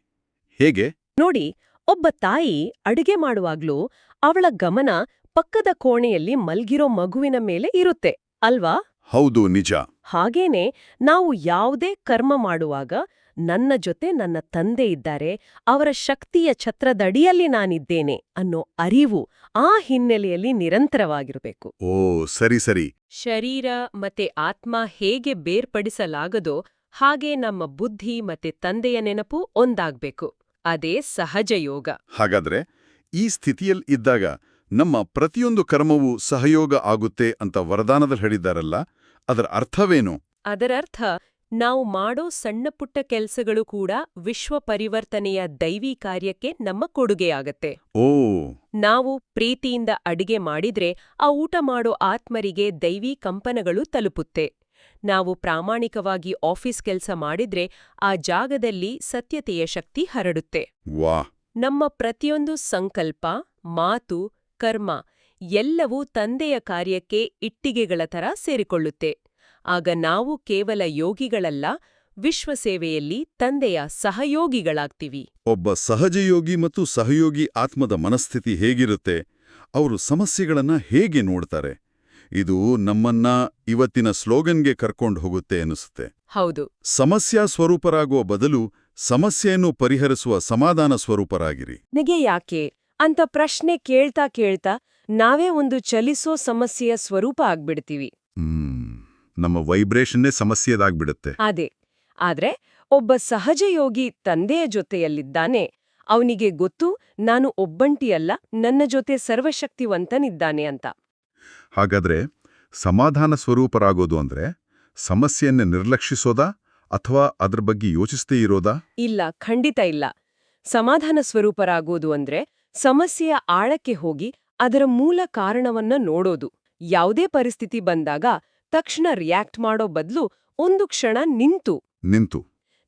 ಹೇಗೆ? ನೋಡಿ ಒಬ್ಬ ತಾಯಿ ಅಡುಗೆ ಮಾಡುವಾಗ್ಲೂ ಅವಳ ಗಮನ ಪಕ್ಕದ ಕೋಣೆಯಲ್ಲಿ ಮಲ್ಗಿರೋ ಮಗುವಿನ ಮೇಲೆ ಇರುತ್ತೆ ಅಲ್ವಾ? ಹೌದು ನಿಜ. ಹಾಗೇನೆ ನಾವು ಯಾವುದೇ ಕರ್ಮ ಮಾಡುವಾಗ ನನ್ನ ಜೊತೆ ನನ್ನ ತಂದೆ ಇದ್ದಾರೆ ಅವರ ಶಕ್ತಿಯ ಛತ್ರದಡಿಯಲ್ಲಿ ನಾನಿದ್ದೇನೆ ಅನ್ನೋ ಅರಿವು ಆ ಹಿನ್ನೆಲೆಯಲ್ಲಿ ನಿರಂತರವಾಗಿರಬೇಕು. ಓ ಸರಿ ಸರಿ. ಶರೀರ ಮತ್ತೆ ಆತ್ಮ ಹೇಗೆ ಬೇರ್ಪಡಿಸಲಾಗದೋ ಹಾಗೆ ನಮ್ಮ ಬುದ್ಧಿ ಮತ್ತೆ ತಂದೆಯ ನೆನಪು ಒಂದಾಗ್ಬೇಕು. ಅದೇ ಸಹಜ ಯೋಗ. ಹಾಗಾದ್ರೆ ಈ ಸ್ಥಿತಿಯಲ್ಲಿ ಇದ್ದಾಗ ನಮ್ಮ ಪ್ರತಿಯೊಂದು ಕರ್ಮವೂ ಸಹಯೋಗ ಆಗುತ್ತೆ ಅಂತ ವರದಾನದಲ್ಲಿ ಹೇಳಿದ್ದಾರಲ್ಲ ಅದರ ಅರ್ಥವೇನು? ಅದರರ್ಥ ನಾವು ಮಾಡೋ ಸಣ್ಣಪುಟ್ಟ ಕೆಲ್ಸಗಳು ಕೂಡ ವಿಶ್ವ ಪರಿವರ್ತನೆಯ ದೈವಿ ಕಾರ್ಯಕ್ಕೆ ನಮ್ಮ ಕೊಡುಗೆಯಾಗತ್ತೆ. ಓ. ನಾವು ಪ್ರೀತಿಯಿಂದ ಅಡಿಗೆ ಮಾಡಿದ್ರೆ ಆ ಊಟ ಮಾಡೋ ಆತ್ಮರಿಗೆ ದೈವಿ ಕಂಪನಗಳು ತಲುಪುತ್ತೆ. ನಾವು ಪ್ರಾಮಾಣಿಕವಾಗಿ ಆಫೀಸ್ ಕೆಲಸ ಮಾಡಿದ್ರೆ ಆ ಜಾಗದಲ್ಲಿ ಸತ್ಯತೆಯ ಶಕ್ತಿ ಹರಡುತ್ತೆ. ವಾ ನಮ್ಮ ಪ್ರತಿಯೊಂದು ಸಂಕಲ್ಪ ಮಾತು ಕರ್ಮ ಎಲ್ಲವೂ ತಂದೆಯ ಕಾರ್ಯಕ್ಕೆ ಇಟ್ಟಿಗೆಗಳ ತರ ಸೇರಿಕೊಳ್ಳುತ್ತೆ. ಆಗ ನಾವು ಕೇವಲ ಯೋಗಿಗಳಲ್ಲ ವಿಶ್ವಸೇವೆಯಲ್ಲಿ ತಂದೆಯ ಸಹಯೋಗಿಗಳಾಗ್ತೀವಿ. ಒಬ್ಬ ಸಹಜಯೋಗಿ ಮತ್ತು ಸಹಯೋಗಿ ಆತ್ಮದ ಮನಸ್ಥಿತಿ ಹೇಗಿರುತ್ತೆ ಅವರು ಸಮಸ್ಯೆಗಳನ್ನ ಹೇಗೆ ನೋಡ್ತಾರೆ? ಇದು ನಮ್ಮನ್ನ ಇವತ್ತಿನ ಸ್ಲೋಗನ್ಗೆ ಕರ್ಕೊಂಡು ಹೋಗುತ್ತೆ ಅನಿಸುತ್ತೆ ಹೌದು. ಸಮಸ್ಯಾ ಸ್ವರೂಪರಾಗುವ ಬದಲು ಸಮಸ್ಯೆಯನ್ನು ಪರಿಹರಿಸುವ ಸಮಾಧಾನ ಸ್ವರೂಪರಾಗಿರಿ. ನಿಗೆ ಯಾಕೆ? ಅಂತ ಪ್ರಶ್ನೆ ಕೇಳ್ತಾ ಕೇಳ್ತಾ ನಾವೇ ಒಂದು ಚಲಿಸೋ ಸಮಸ್ಯೆಯ ಸ್ವರೂಪ ಆಗ್ಬಿಡ್ತೀವಿ. ನಮ್ಮ ವೈಬ್ರೇಷನ್ನೇ ಸಮಸ್ಯೆದಾಗ್ಬಿಡುತ್ತೆ. ಅದೇ. ಆದ್ರೆ ಒಬ್ಬ ಸಹಜಯೋಗಿ ತಂದೆಯ ಜೊತೆಯಲ್ಲಿದ್ದಾನೆ. ಅವನಿಗೆ ಗೊತ್ತು ನಾನು ಒಬ್ಬಂಟಿಯಲ್ಲ ನನ್ನ ಜೊತೆ ಸರ್ವಶಕ್ತಿವಂತನಿದ್ದಾನೆ ಅಂತ. ಹಾಗಾದ್ರೆ ಸಮಾಧಾನ ಸ್ವರೂಪರಾಗೋದು ಅಂದ್ರೆ ಸಮಸ್ಯೆಯನ್ನ ನಿರ್ಲಕ್ಷಿಸೋದಾ ಅಥವಾ ಅದ್ರ ಬಗ್ಗೆ ಯೋಚಿಸ್ತೇ ಇರೋದಾ? ಇಲ್ಲ ಖಂಡಿತ ಇಲ್ಲ. ಸಮಾಧಾನ ಸ್ವರೂಪರಾಗೋದು ಅಂದ್ರೆ ಸಮಸ್ಯೆಯ ಆಳಕ್ಕೆ ಹೋಗಿ ಅದರ ಮೂಲ ಕಾರಣವನ್ನ ನೋಡೋದು. ಯಾವುದೇ ಪರಿಸ್ಥಿತಿ ಬಂದಾಗ ತಕ್ಷಣ ರಿಯಾಕ್ಟ್ ಮಾಡೋ ಬದಲು ಒಂದು ಕ್ಷಣ ನಿಂತು. ನಿಂತು.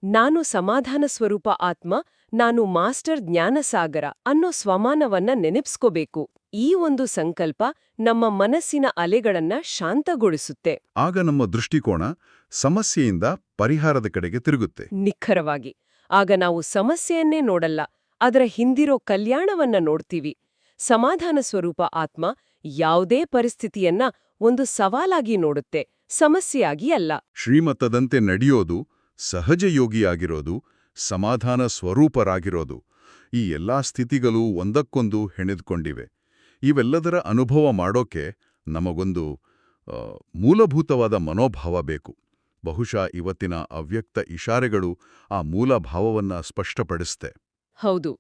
ನಾನು ಸಮಾಧಾನ ಸ್ವರೂಪ ಆತ್ಮ ನಾನು ಮಾಸ್ಟರ್ ಜ್ಞಾನಸಾಗರ ಅನ್ನೋ ಸ್ವಮಾನವನ್ನ ನೆನಪಿಸ್ಕೋಬೇಕು. ಈ ಒಂದು ಸಂಕಲ್ಪ ನಮ್ಮ ಮನಸ್ಸಿನ ಅಲೆಗಳನ್ನ ಶಾಂತಗೊಳಿಸುತ್ತೆ. ಆಗ ನಮ್ಮ ದೃಷ್ಟಿಕೋನ ಸಮಸ್ಯೆಯಿಂದ ಪರಿಹಾರದ ಕಡೆಗೆ ತಿರುಗುತ್ತೆ. ನಿಖರವಾಗಿ. ಆಗ ನಾವು ಸಮಸ್ಯೆಯನ್ನೇ ನೋಡಲ್ಲ ಅದರ ಹಿಂದಿರೋ ಕಲ್ಯಾಣವನ್ನ ನೋಡ್ತೀವಿ. ಸಮಾಧಾನ ಸ್ವರೂಪ ಆತ್ಮ ಯಾವುದೇ ಪರಿಸ್ಥಿತಿಯನ್ನ ಒಂದು ಸವಾಲಾಗಿ ನೋಡುತ್ತೆ ಸಮಸ್ಯೆಯಾಗಿ ಅಲ್ಲ. ಶ್ರೀಮತದಂತೆ ನಡೆಯೋದು ಸಹಜಯೋಗಿಯಾಗಿರೋದು ಸಮಾಧಾನ ಸ್ವರೂಪರಾಗಿರೋದು ಈ ಎಲ್ಲಾ ಸ್ಥಿತಿಗಳು ಒಂದಕ್ಕೊಂದು ಹೆಣೆದುಕೊಂಡಿವೆ. ಇವೆಲ್ಲದರ ಅನುಭವ ಮಾಡೋಕೆ ನಮಗೊಂದು ಮೂಲಭೂತವಾದ ಮನೋಭಾವ ಬೇಕು. ಬಹುಶಃ ಇವತ್ತಿನ ಅವ್ಯಕ್ತ ಇಶಾರೆಗಳು ಆ ಮೂಲ ಭಾವವನ್ನ ಸ್ಪಷ್ಟಪಡಿಸ್ತೆ ಹೌದು.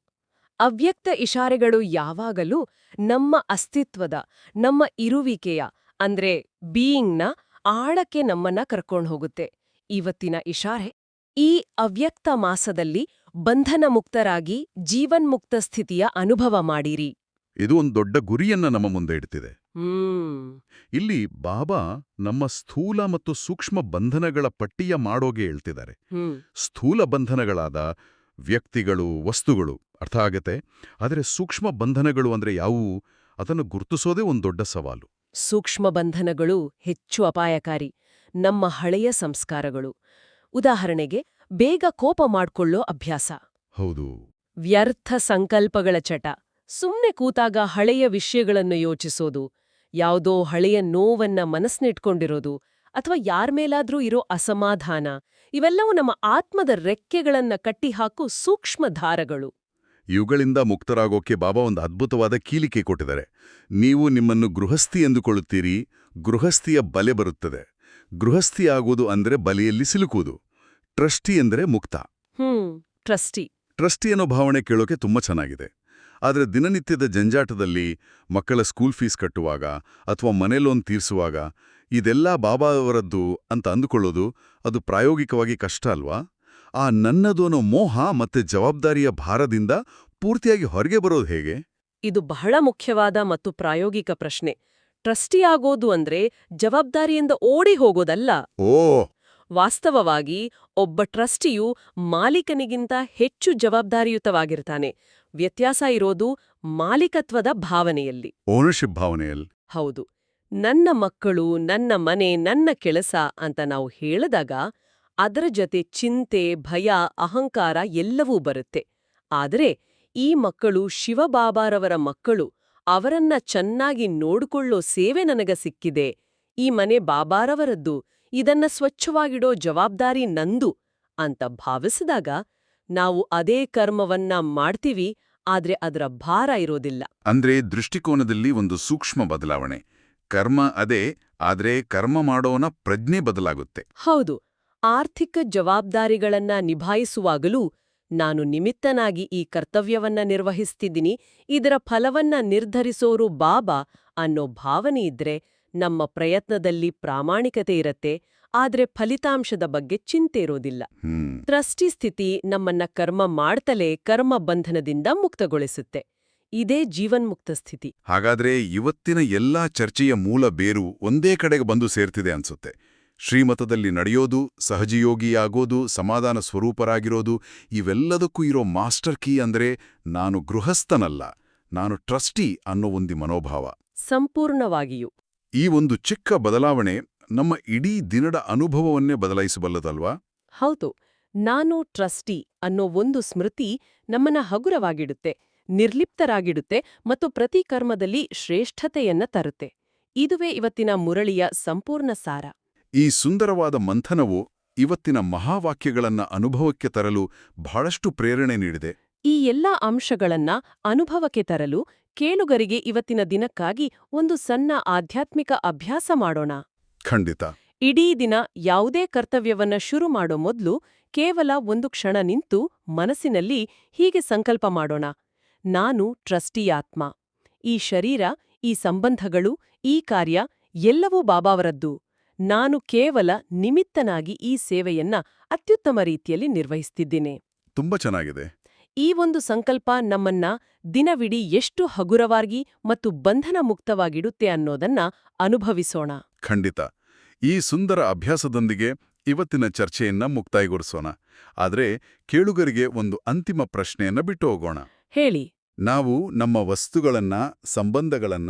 ಅವ್ಯಕ್ತ ಇಶಾರೆಗಳು ಯಾವಾಗಲೂ ನಮ್ಮ ಅಸ್ತಿತ್ವದ ನಮ್ಮ ಇರುವಿಕೆಯ ಅಂದ್ರೆ ಬೀಯಿಂಗ್ನ ಆಳಕ್ಕೆ ನಮ್ಮನ್ನ ಕರ್ಕೊಂಡು ಹೋಗುತ್ತೆ. ಇವತ್ತಿನ ಇಶಾರೆ ಈ ಅವ್ಯಕ್ತ ಮಾಸದಲ್ಲಿ ಬಂಧನ ಮುಕ್ತರಾಗಿ ಜೀವನ್ಮುಕ್ತ ಸ್ಥಿತಿಯ ಅನುಭವ ಮಾಡಿರಿ. ಇದು ಒಂದು ದೊಡ್ಡ ಗುರಿಯನ್ನ ನಮ್ಮ ಮುಂದೆ ಇಡ್ತಿದೆ. ಇಲ್ಲಿ ಬಾಬಾ ನಮ್ಮ ಸ್ಥೂಲ ಮತ್ತು ಸೂಕ್ಷ್ಮ ಬಂಧನಗಳ ಪಟ್ಟಿಯ ಮಾಡೋಗೆ ಹೇಳ್ತಿದ್ದಾರೆ. ಸ್ಥೂಲ ಬಂಧನಗಳಾದ ವ್ಯಕ್ತಿಗಳು ವಸ್ತುಗಳು ಅರ್ಥ ಆಗತ್ತೆ? ಆದರೆ ಸೂಕ್ಷ್ಮ ಬಂಧನಗಳು ಅಂದ್ರೆ ಯಾವುವು? ಅದನ್ನು ಗುರುತಿಸೋದೇ ಒಂದು ದೊಡ್ಡ ಸವಾಲು. ಸೂಕ್ಷ್ಮ ಬಂಧನಗಳು ಹೆಚ್ಚು ಅಪಾಯಕಾರಿ ನಮ್ಮ ಹಳೆಯ ಸಂಸ್ಕಾರಗಳು. ಉದಾಹರಣೆಗೆ ಬೇಗ ಕೋಪ ಮಾಡ್ಕೊಳ್ಳೋ ಅಭ್ಯಾಸ. ಹೌದು. ವ್ಯರ್ಥ ಸಂಕಲ್ಪಗಳ ಚಟ. ಸುಮ್ನೆ ಕೂತಾಗ ಹಳೆಯ ವಿಷಯಗಳನ್ನು ಯೋಚಿಸೋದು ಯಾವುದೋ ಹಳೆಯ ನೋವನ್ನ ಮನಸ್ಸಿನಿಟ್ಕೊಂಡಿರೋದು ಅಥವಾ ಯಾರ್ಮೇಲಾದ್ರೂ ಇರೋ ಅಸಮಾಧಾನ ಇವೆಲ್ಲವೂ ನಮ್ಮ ಆತ್ಮದ ರೆಕ್ಕೆಗಳನ್ನ ಕಟ್ಟಿಹಾಕು ಸೂಕ್ಷ್ಮ ಧಾರಗಳು. ಇವುಗಳಿಂದ ಮುಕ್ತರಾಗೋಕೆ ಬಾಬಾ ಒಂದು ಅದ್ಭುತವಾದ ಕೀಲಿಕೆ ಕೊಟ್ಟಿದ್ದಾರೆ. ನೀವು ನಿಮ್ಮನ್ನು ಗೃಹಸ್ಥಿ ಎಂದುಕೊಳ್ಳುತ್ತೀರಿ ಗೃಹಸ್ಥಿಯ ಬಲೆ ಬರುತ್ತದೆ. ಗೃಹಸ್ಥಿ ಆಗುವುದು ಅಂದ್ರೆ ಬಲೆಯಲ್ಲಿ ಸಿಲುಕುವುದು. ಟ್ರಸ್ಟಿ ಎಂದರೆ ಮುಕ್ತ. ಟ್ರಸ್ಟಿ. ಟ್ರಸ್ಟಿ ಅನ್ನೋ ಭಾವನೆ ಕೇಳೋಕೆ ತುಂಬ ಚೆನ್ನಾಗಿದೆ. ಆದರೆ ದಿನನಿತ್ಯದ ಜಂಜಾಟದಲ್ಲಿ ಮಕ್ಕಳ ಸ್ಕೂಲ್ ಫೀಸ್ ಕಟ್ಟುವಾಗ ಅಥವಾ ಮನೆ ಲೋನ್ ತೀರಿಸುವಾಗ ಇದೆಲ್ಲ ಬಾಬಾ ಅವರದ್ದು ಅಂತ ಅಂದುಕೊಳ್ಳೋದು ಅದು ಪ್ರಾಯೋಗಿಕವಾಗಿ ಕಷ್ಟ ಅಲ್ವಾ? ಆ ನನ್ನದೋನೋ ಮೋಹ ಮತ್ತೆ ಜವಾಬ್ದಾರಿಯ ಭಾರದಿಂದ ಪೂರ್ತಿಯಾಗಿ ಹೊರಗೆ ಬರೋದು ಹೇಗೆ? ಇದು ಬಹಳ ಮುಖ್ಯವಾದ ಮತ್ತು ಪ್ರಾಯೋಗಿಕ ಪ್ರಶ್ನೆ. ಟ್ರಸ್ಟಿ ಆಗೋದು ಅಂದ್ರೆ ಜವಾಬ್ದಾರಿಯಿಂದ ಓಡಿ ಹೋಗೋದಲ್ಲ. ಓ! ವಾಸ್ತವವಾಗಿ ಒಬ್ಬ ಟ್ರಸ್ಟಿಯು ಮಾಲೀಕನಿಗಿಂತ ಹೆಚ್ಚು ಜವಾಬ್ದಾರಿಯುತವಾಗಿರ್ತಾನೆ. ವ್ಯತ್ಯಾಸ ಇರೋದು ಮಾಲೀಕತ್ವದ ಭಾವನೆಯಲ್ಲಿ. ಓನರ್ಶಿಪ್ ಭಾವನೆಯಲ್ಲಿ. ಹೌದು. ನನ್ನ ಮಕ್ಕಳು ನನ್ನ ಮನೆ ನನ್ನ ಕೆಲಸ ಅಂತ ನಾವು ಹೇಳಿದಾಗ ಅದರ ಜೊತೆ ಚಿಂತೆ ಭಯ ಅಹಂಕಾರ ಎಲ್ಲವೂ ಬರುತ್ತೆ. ಆದರೆ ಈ ಮಕ್ಕಳು ಶಿವಬಾಬಾರವರ ಮಕ್ಕಳು ಅವರನ್ನ ಚೆನ್ನಾಗಿ ನೋಡ್ಕೊಳ್ಳೋ ಸೇವೆ ನನಗ ಸಿಕ್ಕಿದೆ. ಈ ಮನೆ ಬಾಬಾರವರದ್ದು ಇದನ್ನ ಸ್ವಚ್ಛವಾಗಿಡೋ ಜವಾಬ್ದಾರಿ ನಂದು ಅಂತ ಭಾವಿಸಿದಾಗ ನಾವು ಅದೇ ಕರ್ಮವನ್ನ ಮಾಡ್ತೀವಿ ಆದ್ರೆ ಅದರ ಭಾರ ಇರೋದಿಲ್ಲ. ಅಂದ್ರೆ ದೃಷ್ಟಿಕೋನದಲ್ಲಿ ಒಂದು ಸೂಕ್ಷ್ಮ ಬದಲಾವಣೆ. ಕರ್ಮ ಅದೇ ಆದ್ರೆ ಕರ್ಮ ಮಾಡೋನ ಪ್ರಜ್ಞೆ ಬದಲಾಗುತ್ತೆ. ಹೌದು. ಆರ್ಥಿಕ ಜವಾಬ್ದಾರಿಗಳನ್ನ ನಿಭಾಯಿಸುವಾಗಲೂ ನಾನು ನಿಮಿತ್ತನಾಗಿ ಈ ಕರ್ತವ್ಯವನ್ನ ನಿರ್ವಹಿಸ್ತಿದ್ದೀನಿ. ಇದರ ಫಲವನ್ನ ನಿರ್ಧರಿಸೋರು ಬಾಬಾ ಅನ್ನೋ ಭಾವನೆ ಇದ್ರೆ ನಮ್ಮ ಪ್ರಯತ್ನದಲ್ಲಿ ಪ್ರಾಮಾಣಿಕತೆ ಇರತ್ತೆ. ಆದ್ರೆ ಫಲಿತಾಂಶದ ಬಗ್ಗೆ ಚಿಂತೆ ಇರೋದಿಲ್ಲ. ಟ್ರಸ್ಟಿ ಸ್ಥಿತಿ ನಮ್ಮನ್ನ ಕರ್ಮ ಮಾಡ್ತಲೇ ಕರ್ಮ ಬಂಧನದಿಂದ ಮುಕ್ತಗೊಳಿಸುತ್ತೆ. ಇದೇ ಜೀವನ್ಮುಕ್ತ ಸ್ಥಿತಿ. ಹಾಗಾದ್ರೆ ಇವತ್ತಿನ ಎಲ್ಲಾ ಚರ್ಚೆಯ ಮೂಲ ಬೇರು ಒಂದೇ ಕಡೆಗೆ ಬಂದು ಸೇರ್ತಿದೆ ಅನ್ಸುತ್ತೆ. ಶ್ರೀಮತದಲ್ಲಿ ನಡೆಯೋದು ಸಹಜಯೋಗಿಯಾಗೋದು ಸಮಾಧಾನ ಸ್ವರೂಪರಾಗಿರೋದು ಇವೆಲ್ಲದಕ್ಕೂ ಇರೋ ಮಾಸ್ಟರ್ ಕೀ ಅಂದ್ರೆ ನಾನು ಗೃಹಸ್ಥನಲ್ಲ ನಾನು ಟ್ರಸ್ಟಿ ಅನ್ನೋ ಒಂದು ಮನೋಭಾವ. ಸಂಪೂರ್ಣವಾಗಿಯೂ. ಈ ಒಂದು ಚಿಕ್ಕ ಬದಲಾವಣೆ ನಮ್ಮ ಇಡೀ ದಿನದ ಅನುಭವವನ್ನೇ ಬದಲಾಯಿಸಬಲ್ಲದಲ್ವಾ? ಹೌದು ನಾನು ಟ್ರಸ್ಟಿ ಅನ್ನೋ ಒಂದು ಸ್ಮೃತಿ ನಮ್ಮನ್ನ ಹಗುರವಾಗಿಡುತ್ತೆ ನಿರ್ಲಿಪ್ತರಾಗಿಡುತ್ತೆ ಮತ್ತು ಪ್ರತಿ ಕರ್ಮದಲ್ಲಿ ಶ್ರೇಷ್ಠತೆಯನ್ನ ತರುತ್ತೆ. ಇದುವೇ ಇವತ್ತಿನ ಮುರಳಿಯ ಸಂಪೂರ್ಣ ಸಾರ. ಈ ಸುಂದರವಾದ ಮಂಥನವು ಇವತ್ತಿನ ಮಹಾವಾಕ್ಯಗಳನ್ನ ಅನುಭವಕ್ಕೆ ತರಲು ಬಹಳಷ್ಟು ಪ್ರೇರಣೆ ನೀಡಿದೆ. ಈ ಎಲ್ಲಾ ಅಂಶಗಳನ್ನ ಅನುಭವಕ್ಕೆ ತರಲು ಕೇಳುಗರಿಗೆ ಇವತ್ತಿನ ದಿನಕ್ಕಾಗಿ ಒಂದು ಸಣ್ಣ ಆಧ್ಯಾತ್ಮಿಕ ಅಭ್ಯಾಸ ಮಾಡೋಣ. ಖಂಡಿತ. ಇಡೀ ದಿನ ಯಾವುದೇ ಕರ್ತವ್ಯವನ್ನ ಶುರು ಮಾಡೋ ಮೊದ್ಲು ಕೇವಲ ಒಂದು ಕ್ಷಣ ನಿಂತು ಮನಸ್ಸಿನಲ್ಲಿ ಹೀಗೆ ಸಂಕಲ್ಪ ಮಾಡೋಣ. ನಾನು ಟ್ರಸ್ಟಿಯಾತ್ಮ. ಈ ಶರೀರ ಈ ಸಂಬಂಧಗಳು ಈ ಕಾರ್ಯ ಎಲ್ಲವೂ ಬಾಬಾವರದ್ದು. ನಾನು ಕೇವಲ ನಿಮಿತ್ತನಾಗಿ ಈ ಸೇವೆಯನ್ನ ಅತ್ಯುತ್ತಮ ರೀತಿಯಲ್ಲಿ ನಿರ್ವಹಿಸ್ತಿದ್ದೀನಿ. ತುಂಬಾ ಚೆನ್ನಾಗಿದೆ. ಈ ಒಂದು ಸಂಕಲ್ಪ ನಮ್ಮನ್ನ ದಿನವಿಡೀ ಎಷ್ಟು ಹಗುರವಾಗಿ ಮತ್ತು ಬಂಧನ ಮುಕ್ತವಾಗಿಡುತ್ತೆ ಅನ್ನೋದನ್ನ ಅನುಭವಿಸೋಣ. ಖಂಡಿತ. ಈ ಸುಂದರ ಅಭ್ಯಾಸದೊಂದಿಗೆ ಇವತ್ತಿನ ಚರ್ಚೆಯನ್ನ ಮುಕ್ತಾಯಗೊಳಿಸೋಣ. ಆದರೆ ಕೇಳುಗರಿಗೆ ಒಂದು ಅಂತಿಮ ಪ್ರಶ್ನೆಯನ್ನ ಬಿಟ್ಟು ಹೋಗೋಣ ಹೇಳಿ. ನಾವು ನಮ್ಮ ವಸ್ತುಗಳನ್ನ ಸಂಬಂಧಗಳನ್ನ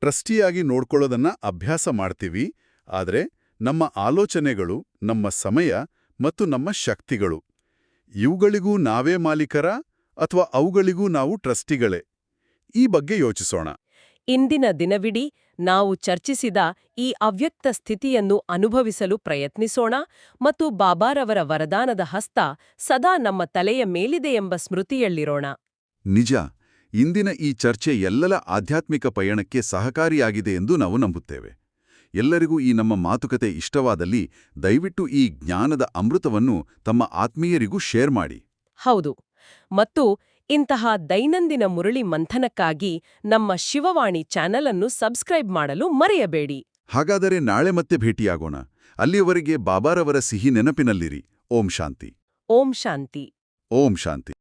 ಟ್ರಸ್ಟಿಯಾಗಿ ನೋಡ್ಕೊಳ್ಳೋದನ್ನ ಅಭ್ಯಾಸ ಮಾಡ್ತೀವಿ. ಆದರೆ ನಮ್ಮ ಆಲೋಚನೆಗಳು ನಮ್ಮ ಸಮಯ ಮತ್ತು ನಮ್ಮ ಶಕ್ತಿಗಳು. ಇವುಗಳಿಗೂ ನಾವೇ ಮಾಲೀಕರ ಅಥವಾ ಅವುಗಳಿಗೂ ನಾವು ಟ್ರಸ್ಟಿಗಳೇ? ಈ ಬಗ್ಗೆ ಯೋಚಿಸೋಣ. ಇಂದಿನ ದಿನವಿಡೀ ನಾವು ಚರ್ಚಿಸಿದ ಈ ಅವ್ಯಕ್ತ ಸ್ಥಿತಿಯನ್ನು ಅನುಭವಿಸಲು ಪ್ರಯತ್ನಿಸೋಣ ಮತ್ತು ಬಾಬಾರವರ ವರದಾನದ ಹಸ್ತ ಸದಾ ನಮ್ಮ ತಲೆಯ ಮೇಲಿದೆ ಎಂಬ ಸ್ಮೃತಿಯಲ್ಲಿರೋಣ. ನಿಜ ಇಂದಿನ ಈ ಚರ್ಚೆ ಎಲ್ಲಲ ಆಧ್ಯಾತ್ಮಿಕ ಪಯಣಕ್ಕೆ ಸಹಕಾರಿಯಾಗಿದೆ ಎಂದು ನಾವು ನಂಬುತ್ತೇವೆ. ಎಲ್ಲರಿಗೂ ಈ ನಮ್ಮ ಮಾತುಕತೆ ಇಷ್ಟವಾದಲ್ಲಿ ದಯವಿಟ್ಟು ಈ ಜ್ಞಾನದ ಅಮೃತವನ್ನು ತಮ್ಮ ಆತ್ಮೀಯರಿಗೂ ಶೇರ್ ಮಾಡಿ. ಹೌದು. ಮತ್ತು ಇಂತಹ ದೈನಂದಿನ ಮುರಳಿ ಮಂಥನಕ್ಕಾಗಿ ನಮ್ಮ ಶಿವವಾಣಿ ಚಾನೆಲ್ ಅನ್ನು ಸಬ್ಸ್ಕ್ರೈಬ್ ಮಾಡಲು ಮರೆಯಬೇಡಿ. ಹಾಗಾದರೆ ನಾಳೆ ಮತ್ತೆ ಭೇಟಿಯಾಗೋಣ. ಅಲ್ಲಿಯವರೆಗೆ ಬಾಬಾರವರ ಸಿಹಿ ನೆನಪಿನಲ್ಲಿರಿ. ಓಂ ಶಾಂತಿ. ಓಂ ಶಾಂತಿ. ಓಂ ಶಾಂತಿ.